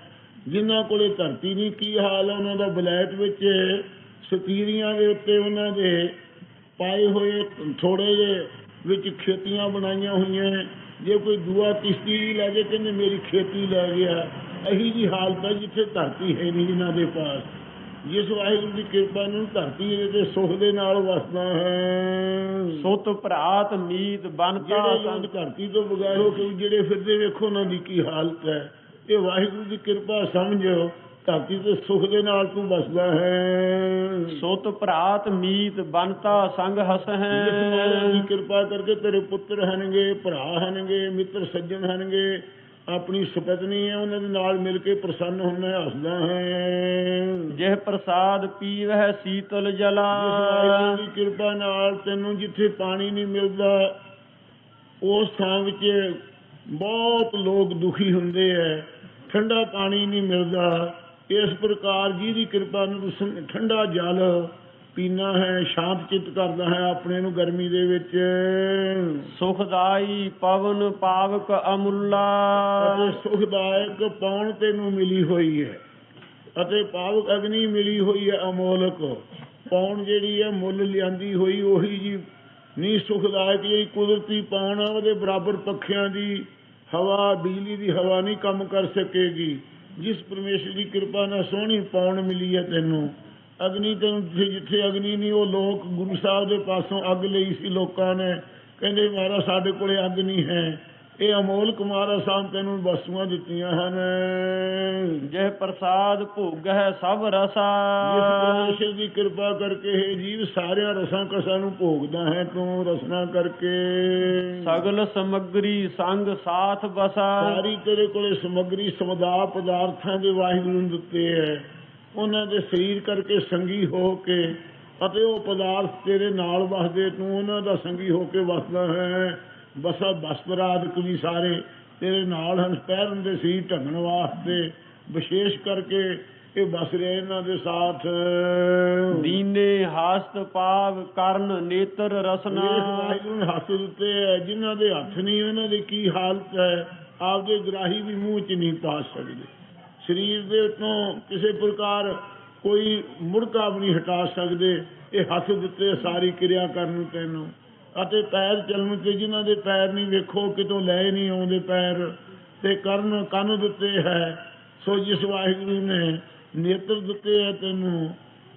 ਜਿਨ੍ਹਾਂ ਕੋਲੇ ਧਰਤੀ ਨਹੀਂ ਕੀ ਹਾਲ ਹੈ ਉਹਨਾਂ ਦਾ ਬਲੈਤ ਵਿੱਚ? ਸਤੀਰੀਆਂ ਦੇ ਉੱਤੇ ਉਹਨਾਂ ਦੇ ਪਾਏ ਹੋਏ ਥੋੜੇ ਜਿਹੇ ਵਿੱਚ ਖੇਤੀਆਂ ਬਣਾਈਆਂ ਹੋਈਆਂ। ਹੈ। ਜੇ ਕੋਈ ਦੂਆ ਕਿਸ਼ਤੀ ਲੈ ਜੇ ਕਹਿੰਦੇ ਮੇਰੀ ਖੇਤੀ ਲੈ ਗਿਆ। ਇਹੀ ਜੀ ਹਾਲਤ ਹੈ ਜਿੱਥੇ ਧਰਤੀ ਹੈ ਨਹੀਂ ਜਿਨ੍ਹਾਂ ਦੇ ਪਾਸ। ਜਿਸ ਵਾਹਿਗੁਰੂ ਦੀ ਕਿਰਪਾ ਨੂੰ ਧਰਤੀ ਦੇ ਤੇ ਸੁਖ ਦੇ ਨਾਲ ਵਸਦਾ ਹੈ। ਸੁਤ ਭਰਾਤ ਮੀਤ ਬਨਤਾ ਲੋਕ ਧਰਤੀ ਤੋਂ ਬਗੈਰ ਹੋ ਕੇ ਜਿਹੜੇ ਫਿਰਦੇ ਵੇਖੋ ਉਹਨਾਂ ਦੀ ਕੀ ਹਾਲਤ ਹੈ। ਇਹ ਵਾਹਿਗੁਰੂ ਦੀ ਕਿਰਪਾ ਸਮਝੋ ਧਰਤੀ ਤੇ ਸੁਖ ਦੇ ਨਾਲ ਤੂੰ ਵਸਦਾ ਹੈ। ਸੁਤ ਭਰਾਤ ਮੀਤ ਬਨਤਾ ਸੰਗ ਜਿਸ ਮਹਾਰਾਜ ਦੀ ਹਸਹਿ ਕਿਰਪਾ ਕਰਕੇ ਤੇਰੇ ਪੁੱਤਰ ਹਨਗੇ ਭਰਾ ਹਨਗੇ ਮਿੱਤਰ ਸੱਜਣ ਹਨਗੇ ਆਪਣੀ ਸੁਪਤਨੀ ਹੈ ਉਹਨਾਂ ਦੇ ਨਾਲ ਮਿਲ ਕੇ ਪ੍ਰਸੰਨ ਹੁੰਦਾ ਹੱਸਦਾ ਹੈ। ਜਿਹ ਪ੍ਰਸਾਦ ਪੀਵਹਿ ਸੀਤਲ ਜਲਾ। ਦੀ ਕਿਰਪਾ ਨਾਲ ਤੈਨੂੰ ਜਿੱਥੇ ਪਾਣੀ ਨਹੀਂ ਮਿਲਦਾ ਉਸ ਥਾਂ ਵਿੱਚ ਬਹੁਤ ਲੋਕ ਦੁਖੀ ਹੁੰਦੇ ਐ ਠੰਡਾ ਪਾਣੀ ਨਹੀਂ ਮਿਲਦਾ। ਇਸ ਪ੍ਰਕਾਰ ਜੀ ਦੀ ਕਿਰਪਾ ਨੂੰ ਠੰਡਾ ਜਲ ਪੀਣਾ ਹੈ ਸ਼ਾਂਤ ਚਿੱਤ ਕਰਦਾ ਹੈ ਆਪਣੇ ਨੂੰ ਗਰਮੀ ਦੇ ਵਿੱਚ। ਸੁਖਦਾਈ ਪਵਨ ਪਾਵਕ ਅਮੁੱਲਾ। ਸੁਖਦਾਇਕ ਪੌਣ ਤੈਨੂੰ ਮਿਲੀ ਹੋਈ ਹੈ। ਅਤੇ ਪਾਵਕ ਅਗਨੀ ਮਿਲੀ ਹੋਈ ਹੈ ਅਮੋਲਕ। ਪੌਣ ਜਿਹੜੀ ਹੈ ਮੁੱਲ ਲਿਆਂਦੀ ਹੋਈ ਉਹੀ ਜੀ ਨਹੀਂ ਸੁਖਦਾਇਕ ਜਿਹੜੀ ਕੁਦਰਤੀ ਪੌਣ ਆ ਉਹਦੇ ਬਰਾਬਰ ਪੱਖਿਆਂ ਦੀ ਹਵਾ ਬਿਜਲੀ ਦੀ ਹਵਾ ਨਹੀਂ ਕੰਮ ਕਰ ਸਕੇਗੀ। ਜਿਸ ਪਰਮੇਸ਼ਰ ਦੀ ਕਿਰਪਾ ਨਾਲ ਸੋਹਣੀ ਪੌਣ ਮਿਲੀ ਹੈ ਤੈਨੂੰ। ਅਗਨੀ ਤੈਨੂੰ ਜਿੱਥੇ ਜਿੱਥੇ ਅਗਨੀ ਨਹੀਂ ਉਹ ਲੋਕ ਗੁਰੂ ਸਾਹਿਬ ਦੇ ਪਾਸੋਂ ਅੱਗ ਲਈ ਸੀ ਲੋਕਾਂ ਨੇ। ਕਹਿੰਦੇ ਮਹਾਰਾਜ ਸਾਡੇ ਕੋਲੇ ਅੱਗ ਨਹੀਂ ਹੈ। ਇਹ ਅਮੋਲ ਕੁਮਾਰ ਸਾਹਿਬ ਤੈਨੂੰ ਵਸਤੂਆਂ ਦਿੱਤੀਆਂ ਹਨ। ਜਿਹ ਪ੍ਰਸਾਦ ਭੋਗਹਿ ਸਭ ਜਿਸ ਰਸਾ ਪਰਮੇਸ਼ਰ ਦੀ ਕਿਰਪਾ ਕਰਕੇ ਇਹ ਜੀਵ ਸਾਰਿਆਂ ਰਸਾਂ ਕਸਾਂ ਨੂੰ ਭੋਗਦਾ ਹੈ ਤੂੰ ਰਸਨਾ ਕਰਕੇ। ਸਗਲ ਸਮਗਰੀ ਸੰਗ ਸਾਥ ਬਸਾ ਸਾਰੀ ਤੇਰੇ ਕੋਲੇ ਸਮਗਰੀ ਸਮਦਾ ਪਦਾਰਥਾਂ ਦੇ ਵਾਹਿਗੁਰੂ ਨੂੰ ਦਿੱਤੇ ਹੈ। ਉਹਨਾਂ ਦੇ ਸਰੀਰ ਕਰਕੇ ਸੰਗੀ ਹੋ ਕੇ ਅਤੇ ਉਹ ਪਦਾਰਥ ਤੇਰੇ ਨਾਲ ਵਸਦੇ ਤੂੰ ਉਹਨਾਂ ਦਾ ਸੰਗੀ ਹੋ ਕੇ ਵਸਦਾ ਹੈ। ਬਸਾ ਬਸਪਰਾਦਿਕ ਵੀ ਸਾਰੇ ਤੇਰੇ ਨਾਲ ਹਨ ਪਹਿਰਨ ਦੇ ਸਰੀਰ ਢੰਗਣ ਵਾਸਤੇ। ਵਿਸ਼ੇਸ਼ ਕਰਕੇ ਇਹ ਬਸ ਰਹੇ ਇਹਨਾਂ ਦੇ ਸਾਥ। ਦੀਨੇ ਹਾਸਤ ਪਾਵ ਕਰਨ ਨੇਤਰ ਰਸਨਾ। ਵਾਹਿਗੁਰੂ ਹੱਥ ਦਿੱਤੇ ਹੈ ਜਿਨ੍ਹਾਂ ਦੇ ਹੱਥ ਨਹੀਂ ਉਹਨਾਂ ਦੀ ਕੀ ਹਾਲਤ ਹੈ? ਆਪਦੇ ਗ੍ਰਾਹੀ ਵੀ ਮੂੰਹ 'ਚ ਨਹੀਂ ਪਾ ਸਕਦੇ। ਸਰੀਰ ਦੇ ਉੱਤੋਂ ਕਿਸੇ ਪ੍ਰਕਾਰ ਕੋਈ ਮੁੜਕਾ ਵੀ ਨਹੀਂ ਹਟਾ ਸਕਦੇ। ਇਹ ਹੱਥ ਦਿੱਤੇ ਸਾਰੀ ਕਿਰਿਆ ਕਰਨ ਨੂੰ ਤੈਨੂੰ। ਅਤੇ ਪੈਰ ਚੱਲਣ ਤੇ ਜਿਨ੍ਹਾਂ ਦੇ ਪੈਰ ਨਹੀਂ ਵੇਖੋ, ਕਿਤੋਂ ਲੈ ਨਹੀਂ ਆਉਂਦੇ ਪੈਰ। ਤੇ ਕਰਨ ਕੰਨ ਦਿੱਤੇ ਹੈ, ਸੋ ਜਿਸ ਵਾਹਿਗੁਰੂ ਨੇ ਨੇਤਰ ਦਿੱਤੇ ਹੈ ਤੈਨੂੰ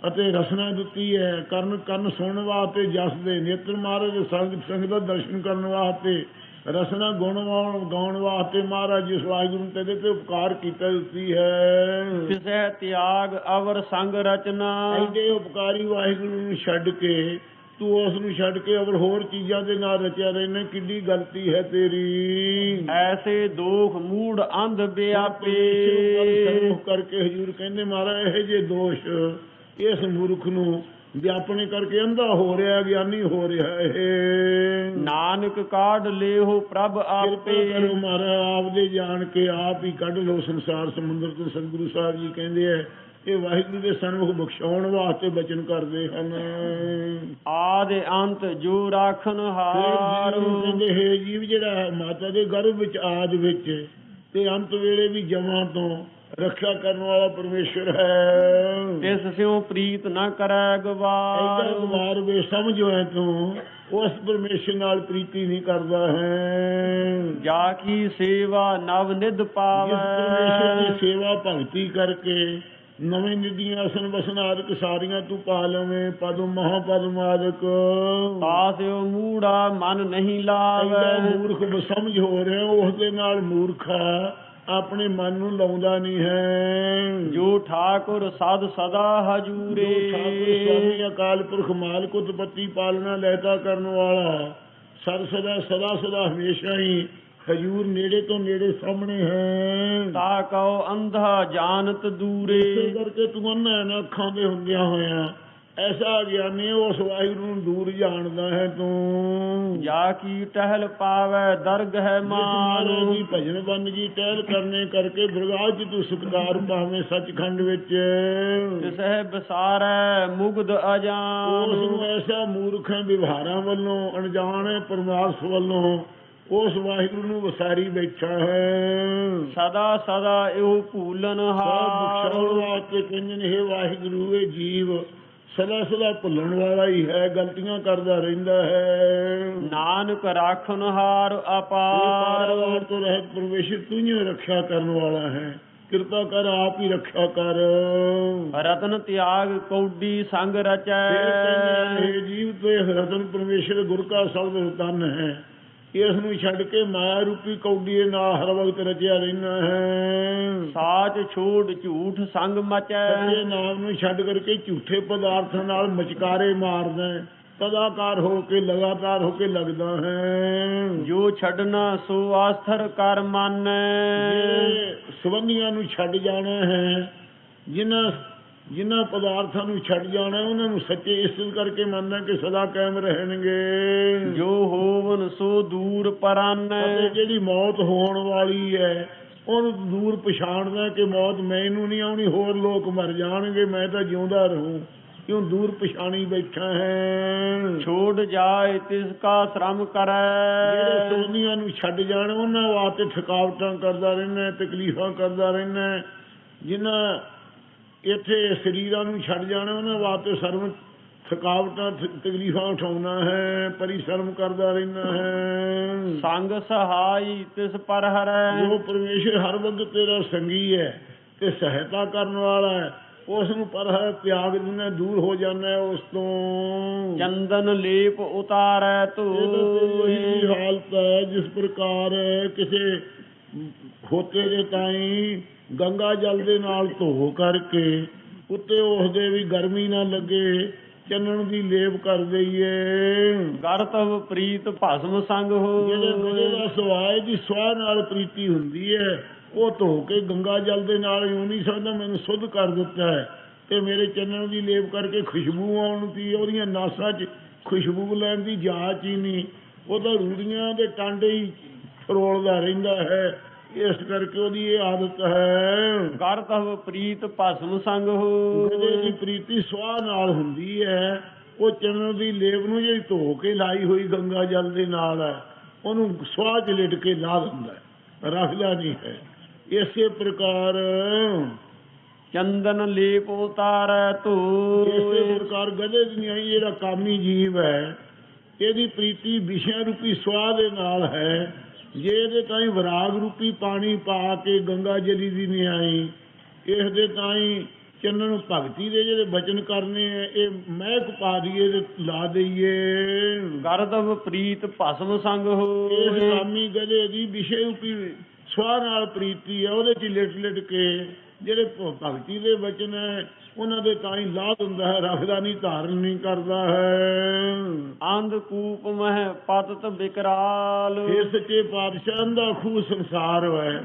ਅਤੇ ਰਸਨਾ ਦਿੱਤੀ ਹੈ, ਕਰਨ ਕੰਨ ਸੁਣਨ ਵਾਸਤੇ ਜਸ ਦੇ ਨੇਤਰ ਮਹਾਰਾਜ ਦੇ ਸੰਗ ਸੰਗ ਦਾ ਦਰਸ਼ਨ ਕਰਨ ਵਾਸਤੇ ਰਸਨਾ ਗੁਣ ਗਾਉਣ ਗਾਉਣ ਵਾਸਤੇ ਮਹਾਰਾਜ ਜਿਸ ਵਾਹਿਗੁਰੂ ਨੇ ਤੇਰੇ ਤੇ ਉਪਕਾਰ ਕੀਤਾ ਦਿੱਤੀ ਹੈ। ਤਿਸੈ ਤਿਆਗ ਅਵਰ ਸੰਗ ਰਚਨਾ। ਐਡੇ ਉਪਕਾਰੀ ਵਾਹਿਗੁਰੂ ਨੂੰ ਛੱਡ ਕੇ ਤੂੰ ਉਸ ਨੂੰ ਛੱਡ ਕੇ ਅਵਰ ਹੋਰ ਚੀਜ਼ਾਂ ਦੇ ਨਾਲ ਰਚਿਆ ਰਹਿਣਾ ਕਿੱਡੀ ਗਲਤੀ ਹੈ ਤੇਰੀ। ਐਸੇ ਦੋਖ ਮੂੜ ਅੰਧ ਸਰਮੁਖ ਕਰਕੇ ਹਜੂਰ ਕਹਿੰਦੇ ਮਹਾਰਾਜ ਇਹ ਜੇ ਦੋਸ਼ ਇਸ ਮੂਰਖ ਨੂੰ ਵਿਆਪਣੇ ਕਰਕੇ ਅੰਧਾ ਹੋ ਰਿਹਾ ਗਿਆਨੀ ਹੋ ਰਿਹਾ ਇਹ। ਨਾਨਕ ਕਾਢ ਲੇਹੋ ਪ੍ਰਭ ਆਪੇ। ਕਰੋ ਮਹਾਰਾਜ ਆਪ ਦੇ ਜਾਣ ਕੇ ਆਪ ਹੀ ਕੱਢ ਲਓ ਸੰਸਾਰ ਸਮੁੰਦਰ ਤੋਂ। ਸਤਿਗੁਰੂ ਸਾਹਿਬ ਜੀ ਕਹਿੰਦੇ ਆ ਇਹ ਵਾਹਿਗੁਰੂ ਦੇ ਸਨਮੁਖ ਬਖਸ਼ਾਉਣ ਵਾਸਤੇ ਬਚਨ ਕਰਦੇ ਹਨ। ਆਦ ਅੰਤ ਜੋ ਰਾਖਨ ਹਾਰ। ਕਹਿੰਦੇ ਹੈ ਜੀਵ ਜਿਹੜਾ ਮਾਤਾ ਦੇ ਗਰਭ ਵਿੱਚ ਆਦ ਵਿੱਚ ਤੇ ਅੰਤ ਵੇਲੇ ਵੀ ਜਮਾਂ ਤੋਂ ਰੱਖਿਆ ਕਰਨ ਵਾਲਾ ਪਰਮੇਸ਼ਰ ਹੈ। ਤਿਸ ਸਿਉ ਪ੍ਰੀਤ ਨ ਕਰੈ ਗਵਾਰ। ਗੁਮਾਰ ਵੇ ਸਮਝੋ ਹੈ ਤੂੰ ਉਸ ਪਰਮੇਸ਼ਰ ਨਾਲ ਪ੍ਰੀਤੀ ਨਹੀਂ ਕਰਦਾ ਹੈ। ਜਾ ਕੀ ਸੇਵਾ ਨਵ ਨਿਧ ਜਿਸ ਪਰਮੇਸ਼ਰ ਦੀ ਪਾਵੈ ਸੇਵਾ ਭਗਤੀ ਕਰਕੇ ਨਵੇਂ ਨਿਧੀਆਂ ਅਸਨ ਵਸਨ ਆਦਿਕ ਸਾਰੀਆਂ ਤੂੰ ਪਾ ਲਵੇਂ ਪਦ ਮਹਾਪਦ ਮਾਦਕ ਤਾਸਿਓ ਮੂੜਾ ਮਨ ਨਹੀਂ ਲਾਵੈ। ਮੂਰਖ ਬਸਮਝ ਹੋ ਰਿਹਾ ਉਸ ਦੇ ਨਾਲ ਮੂਰਖਾ ਆਪਣੇ ਮਨ ਨੂੰ ਲਾਉਂਦਾ ਨਹੀਂ ਹੈ। ਜੋ ਠਾਕੁਰ ਸਦ ਸਦਾ ਹਜੂਰੇ। ਠਾਕੁਰ ਸਵਾਮੀ ਅਕਾਲ ਪੁਰਖ ਮਾਲਕ ਉਤਪਤੀ ਪਾਲਣਾ ਲੈਤਾ ਕਰਨ ਵਾਲਾ। ਸਰ ਸਦਾ ਸਦਾ ਸਦਾ ਹਮੇਸ਼ਾ ਹੀ ਹਜੂਰ ਨੇੜੇ ਤੋਂ ਨੇੜੇ ਸਾਹਮਣੇ ਹੈ। ਤਾ ਕਉ ਅੰਧਾ ਜਾਣਤ ਦੂਰੇ। ਇਸੇ ਕਰਕੇ ਤੂੰ ਅੰਨਾ ਅੱਖਾਂ ਦੇ ਹੁੰਦਿਆਂ ਹੋਇਆਂ ਐਸਾ ਗਿਆਨੀ ਉਸ ਵਾਹਿਗੁਰੂ ਨੂੰ ਦੂਰ ਜਾਣਦਾ ਹੈ ਤੂੰ। ਜਾ ਕੀ ਟਹਿਲ ਪਾਵੈ ਦਰਗ ਹੈ ਮਾਨ ਦੀ ਭਜਨ ਬੰਦਗੀ ਟਹਿਲ ਕਰਨੇ ਕਰਕੇ ਦਰਗਾਹ 'ਚ ਤੂੰ ਸੁਖਦਾਰ ਪਾਵੇਂ ਸੱਚਖੰਡ ਵਿੱਚ। ਤਿਸਹਿ ਬਸਾਰੈ ਉਸ ਅਜਾਨ। ਨੂੰ ਐਸਾ ਮੂਰਖ ਹੈ ਵਿਵਹਾਰਾਂ ਵੱਲੋਂ ਅਣਜਾਣ ਹੈ ਪਰਮਾਰਥ ਵੱਲੋਂ ਉਸ ਵਾਹਿਗੁਰੂ ਨੂੰ ਵਸਾਰੀ ਬੈਠਾ ਹੈ। ਸਦਾ ਸਦਾ ਇਹੋ ਭੂਲਨ ਸਭ ਹਾਰ। ਬਖਸ਼ਾਉਣ ਵਾਸਤੇ ਕਹਿੰਦੇ ਨੇ ਵਾਹਿਗੁਰੂ ਇਹ ਜੀਵ ਸਦਾ ਸਦਾ ਭੁੱਲਣ ਵਾਲਾ ਹੀ ਹੈ ਗਲਤੀਆਂ ਕਰਦਾ ਰਹਿੰਦਾ ਹੈ। ਨਾਨਕ ਰਾਖਨ ਹਾਰ ਅਪਾਰ। ਤੋਂ ਰਹਿਤ ਪਰਮੇਸ਼ਰ ਤੂੰ ਹੀ ਰੱਖਿਆ ਕਰਨ ਵਾਲਾ ਹੈ। ਕਿਰਪਾ ਕਰ ਆਪ ਹੀ ਰੱਖਿਆ ਕਰ। ਰਤਨ ਤਿਆਗ ਕੌਡੀ ਸੰਗ ਰਚੈ। ਇਹ ਜੀਵ ਤੇ ਰਤਨ ਪਰਮੇਸ਼ਰ ਗੁਰ ਕਾ ਸਬਦ ਰਤਨ ਹੈ। ਇਸ ਨੂੰ ਛੱਡ ਕੇ ਮਾਇਆ ਰੂਪੀ ਕੌਡੀ ਨਾਲ ਹਰ ਵਕਤ ਰਚਿਆ ਰਹਿਣਾ ਹੈ। ਸਾਚ ਛੋੜ ਝੂਠ ਸੰਗ ਮਚੈ। ਸੱਚੇ ਨਾਮ ਨੂੰ ਛੱਡ ਕਰਕੇ ਝੂਠੇ ਪਦਾਰਥਾਂ ਨਾਲ ਮਚਕਾਰੇ ਮਾਰਦਾ ਹੈ। ਤਦਾਕਾਰ ਹੋ ਕੇ ਲਗਾਤਾਰ ਹੋ ਕੇ ਲੱਗਦਾ ਹੈ। ਜੋ ਛੱਡਣਾ ਸੋ ਆਸਥਰ ਕਰ ਮਾਨੈ। ਸਬੰਧੀਆਂ ਨੂੰ ਛੱਡ ਜਾਣਾ ਹੈ ਜਿਨ੍ਹਾਂ ਜਿਨ੍ਹਾਂ ਪਦਾਰਥਾਂ ਨੂੰ ਛੱਡ ਜਾਣਾ ਉਹਨਾਂ ਨੂੰ ਸੱਚੇ ਇਸ ਕਰਕੇ ਮੰਨਦਾ ਕਿ ਸਦਾ ਕਾਇਮ ਰਹਿਣਗੇ। ਜੋ ਹੋਵਨ ਸੋ ਦੂਰ ਪਰਾਨੈ। ਜਿਹੜੀ ਮੌਤ ਹੋਣ ਵਾਲੀ ਹੈ ਉਹਨੂੰ ਦੂਰ ਪਛਾਣਦਾ ਕਿ ਮੌਤ ਮੈਨੂੰ ਨਹੀਂ ਆਉਣੀ ਹੋਰ ਲੋਕ ਮਰ ਜਾਣਗੇ ਮੈਂ ਤਾਂ ਜਿਉਂਦਾ ਰਹੂੰ। ਕਿਉਂ ਦੂਰ ਪਛਾਣੀ ਬੈਠਾ ਹੈ? ਛੋੜ ਜਾਏ ਤਿਸ ਕਾ ਸ਼ਰਮ ਜਿਹੜੇ ਕਰੈ ਸੋਨੀਆਂ ਨੂੰ ਛੱਡ ਜਾਣ ਉਹਨਾਂ ਵਾਸਤੇ ਥਕਾਵਟਾਂ ਕਰਦਾ ਰਹਿਣਾ ਤਕਲੀਫਾਂ ਕਰਦਾ ਰਹਿਣਾ ਜਿਨ੍ਹਾਂ ਇੱਥੇ ਸਰੀਰਾਂ ਨੂੰ ਛੱਡ ਜਾਣਾ ਉਹਨਾਂ ਵਾਸਤੇ ਸਰਮ ਥਕਾਵਟਾਂ ਤਕਲੀਫਾਂ ਉਠਾਉਣਾ ਹੈ ਪਰਿਸ਼ਰਮ ਕਰਦਾ ਰਹਿਣਾ ਹੈ। ਸੰਗ ਸਹਾਈ ਤਿਸ ਪਰ ਹਰੈ। ਜੋ ਪਰਮੇਸ਼ਰ ਹਰ ਵਕਤ ਤੇਰਾ ਸੰਗੀ ਹੈ ਤੇ ਸਹਾਇਤਾ ਕਰਨ ਵਾਲਾ ਹੈ ਉਸ ਨੂੰ ਪਰ ਹੈ ਤਿਆਗ ਦਿਨਾ ਦੂਰ ਹੋ ਜਾਣਾ ਹੈ ਉਸ ਤੋਂ। ਚੰਦਨ ਲੇਪ ਉਤਾਰੈ ਤੇਰੀ ਹਾਲਤ ਹੈ ਜਿਸ ਪ੍ਰਕਾਰ ਕਿਸੇ ਹੋਤੇ ਦੇ ਤਾਈ ਗੰਗਾ ਜਲ ਦੇ ਨਾਲ ਧੋ ਕਰਕੇ ਉੱਤੇ ਉਸ ਦੇ ਵੀ ਗਰਮੀ ਨਾ ਲੱਗੇ ਚੰਨਣ ਦੀ ਲੇਪ ਕਰ ਦਈਏ। ਗਰਤਵ ਪ੍ਰੀਤ ਭਸਮ ਸੰਗ ਜਿਹੜੇ ਗਜੇ ਹੋ ਦਾ ਸਵਾਏ ਦੀ ਸਵਾਹ ਨਾਲ ਪ੍ਰੀਤੀ ਹੁੰਦੀ ਹੈ ਉਹ ਧੋ ਕੇ ਗੰਗਾ ਜਲ ਦੇ ਨਾਲ ਯੂੰ ਨਹੀਂ ਸਮਝਦਾ ਮੈਨੂੰ ਸੁੱਧ ਕਰ ਦਿੱਤਾ ਹੈ। ਤੇ ਮੇਰੇ ਚੰਨਣ ਦੀ ਲੇਪ ਕਰਕੇ ਖੁਸ਼ਬੂ ਆਉਣ ਦੀ ਉਹਦੀਆਂ ਨਾਸਾਂ 'ਚ ਖੁਸ਼ਬੂ ਲੈਣ ਦੀ ਜਾਚ ਹੀ ਨਹੀਂ। ਉਹ ਤਾਂ ਰੂੜੀਆਂ ਦੇ ਟਾਂਡੇ ਹੀ ਫਰੋਲਦਾ ਰਹਿੰਦਾ ਹੈ। ਇਸ ਕਰਕੇ ਉਹਦੀ ਇਹ ਆਦਤ ਹੈ। ਗਰਤਵ ਪ੍ਰੀਤ ਭਸਮ ਸੰਗ ਹੋ। ਪ੍ਰੀਤੀ ਸਵਾਹ ਨਾਲ ਹੁੰਦੀ ਹੈ ਉਹ ਚੰਨਣ ਦੀ ਲੇਪ ਨੂੰ ਜਿਹੜੀ ਧੋ ਕੇ ਲਾਈ ਹੋਈ ਗੰਗਾ ਜਲ ਦੇ ਨਾਲ ਹੈ ਉਹਨੂੰ ਸਵਾਹ 'ਚ ਲਿਟ ਕੇ ਲਾ ਦਿੰਦਾ ਹੈ। ਰੱਖਦਾ ਨਹੀਂ ਹੈ। ਇਸੇ ਪ੍ਰਕਾਰ ਚੰਦਨ ਲੇਪ ਉਤਾਰੈ ਇਸੇ ਤੂੰ ਪ੍ਰਕਾਰ ਗਧੇ ਦੀ ਨਹੀਂ ਜਿਹੜਾ ਕਾਮੀ ਜੀਵ ਹੈ ਇਹਦੀ ਪ੍ਰੀਤੀ ਵਿਸ਼ੇ ਰੂਪੀ ਸਵਾਹ ਦੇ ਨਾਲ ਹੈ। ਜੇ ਇਹਦੇ ਤਾਈਂ ਵਿਰਾਗ ਰੂਪੀ ਪਾਣੀ ਪਾ ਕੇ ਗੰਗਾ ਜਲੀ ਦੀ ਨਿਆਈ ਇਸ ਦੇ ਤਾਈਂ ਚੰਨ ਨੂੰ ਭਗਤੀ ਦੇ ਜਿਹੜੇ ਬਚਨ ਕਰਨੇ ਆ ਇਹ ਮਹਿਕ ਪਾ ਦਈਏ ਤੇ ਲਾ ਦਈਏ। ਗਰਦਬ ਪ੍ਰੀਤ ਭਸਮ ਸੰਗ ਇਸ ਹੋਏ ਰਾਮੀ ਗਦੇ ਦੀ ਵਿਸ਼ੇ ਉਪੀ ਸਵਾ ਨਾਲ ਪ੍ਰੀਤੀ ਹੈ ਉਹਦੇ ਚ ਹੀ ਲਿਟ ਲਿਟ ਕੇ ਜਿਹੜੇ ਭਗਤੀ ਦੇ ਬਚਨ ਹੈ ਉਹਨਾਂ ਦੇ ਤਾਂ ਹੀ ਲਾਭ ਹੁੰਦਾ ਹੈ ਰੱਖਦਾ ਨਹੀਂ ਧਾਰਨ ਨਹੀਂ ਕਰਦਾ ਹੈ। ਅੰਧ ਕੂਪ ਮਹਿ ਪਤਤ ਬਿਕਰਾਲ। ਇਹ ਸੱਚੇ ਪਾਤਸ਼ਾਹ ਦਾ ਖੂ ਸੰਸਾਰ ਹੈ।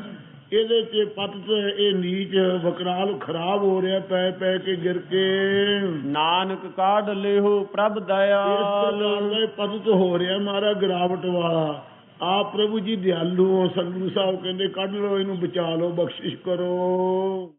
ਇਹਦੇ ਚ ਪਤਤ ਇਹ ਨੀਚ ਬਕਰਾਲ ਖਰਾਬ ਹੋ ਰਿਹਾ ਪੈ ਪੈ ਕੇ ਗਿਰ ਕੇ। ਨਾਨਕ ਕਾਢ ਲਿਓ ਪ੍ਰਭ ਇਸ ਦਇਆਲ ਪ੍ਰਕਾਰ ਦਾ ਇਹ ਪਤਤ ਹੋ ਰਿਹਾ ਮਾਰਾ ਗਿਰਾਵਟ ਵਾਲਾ। ਆਪ ਪ੍ਰਭੂ ਜੀ ਦਿਆਲੂ ਹੋ ਸਤਿਗੁਰੂ ਸਾਹਿਬ ਕਹਿੰਦੇ ਕੱਢ ਲਓ ਇਹਨੂੰ ਬਚਾ ਲਓ ਬਖਸ਼ਿਸ਼ ਕਰੋ।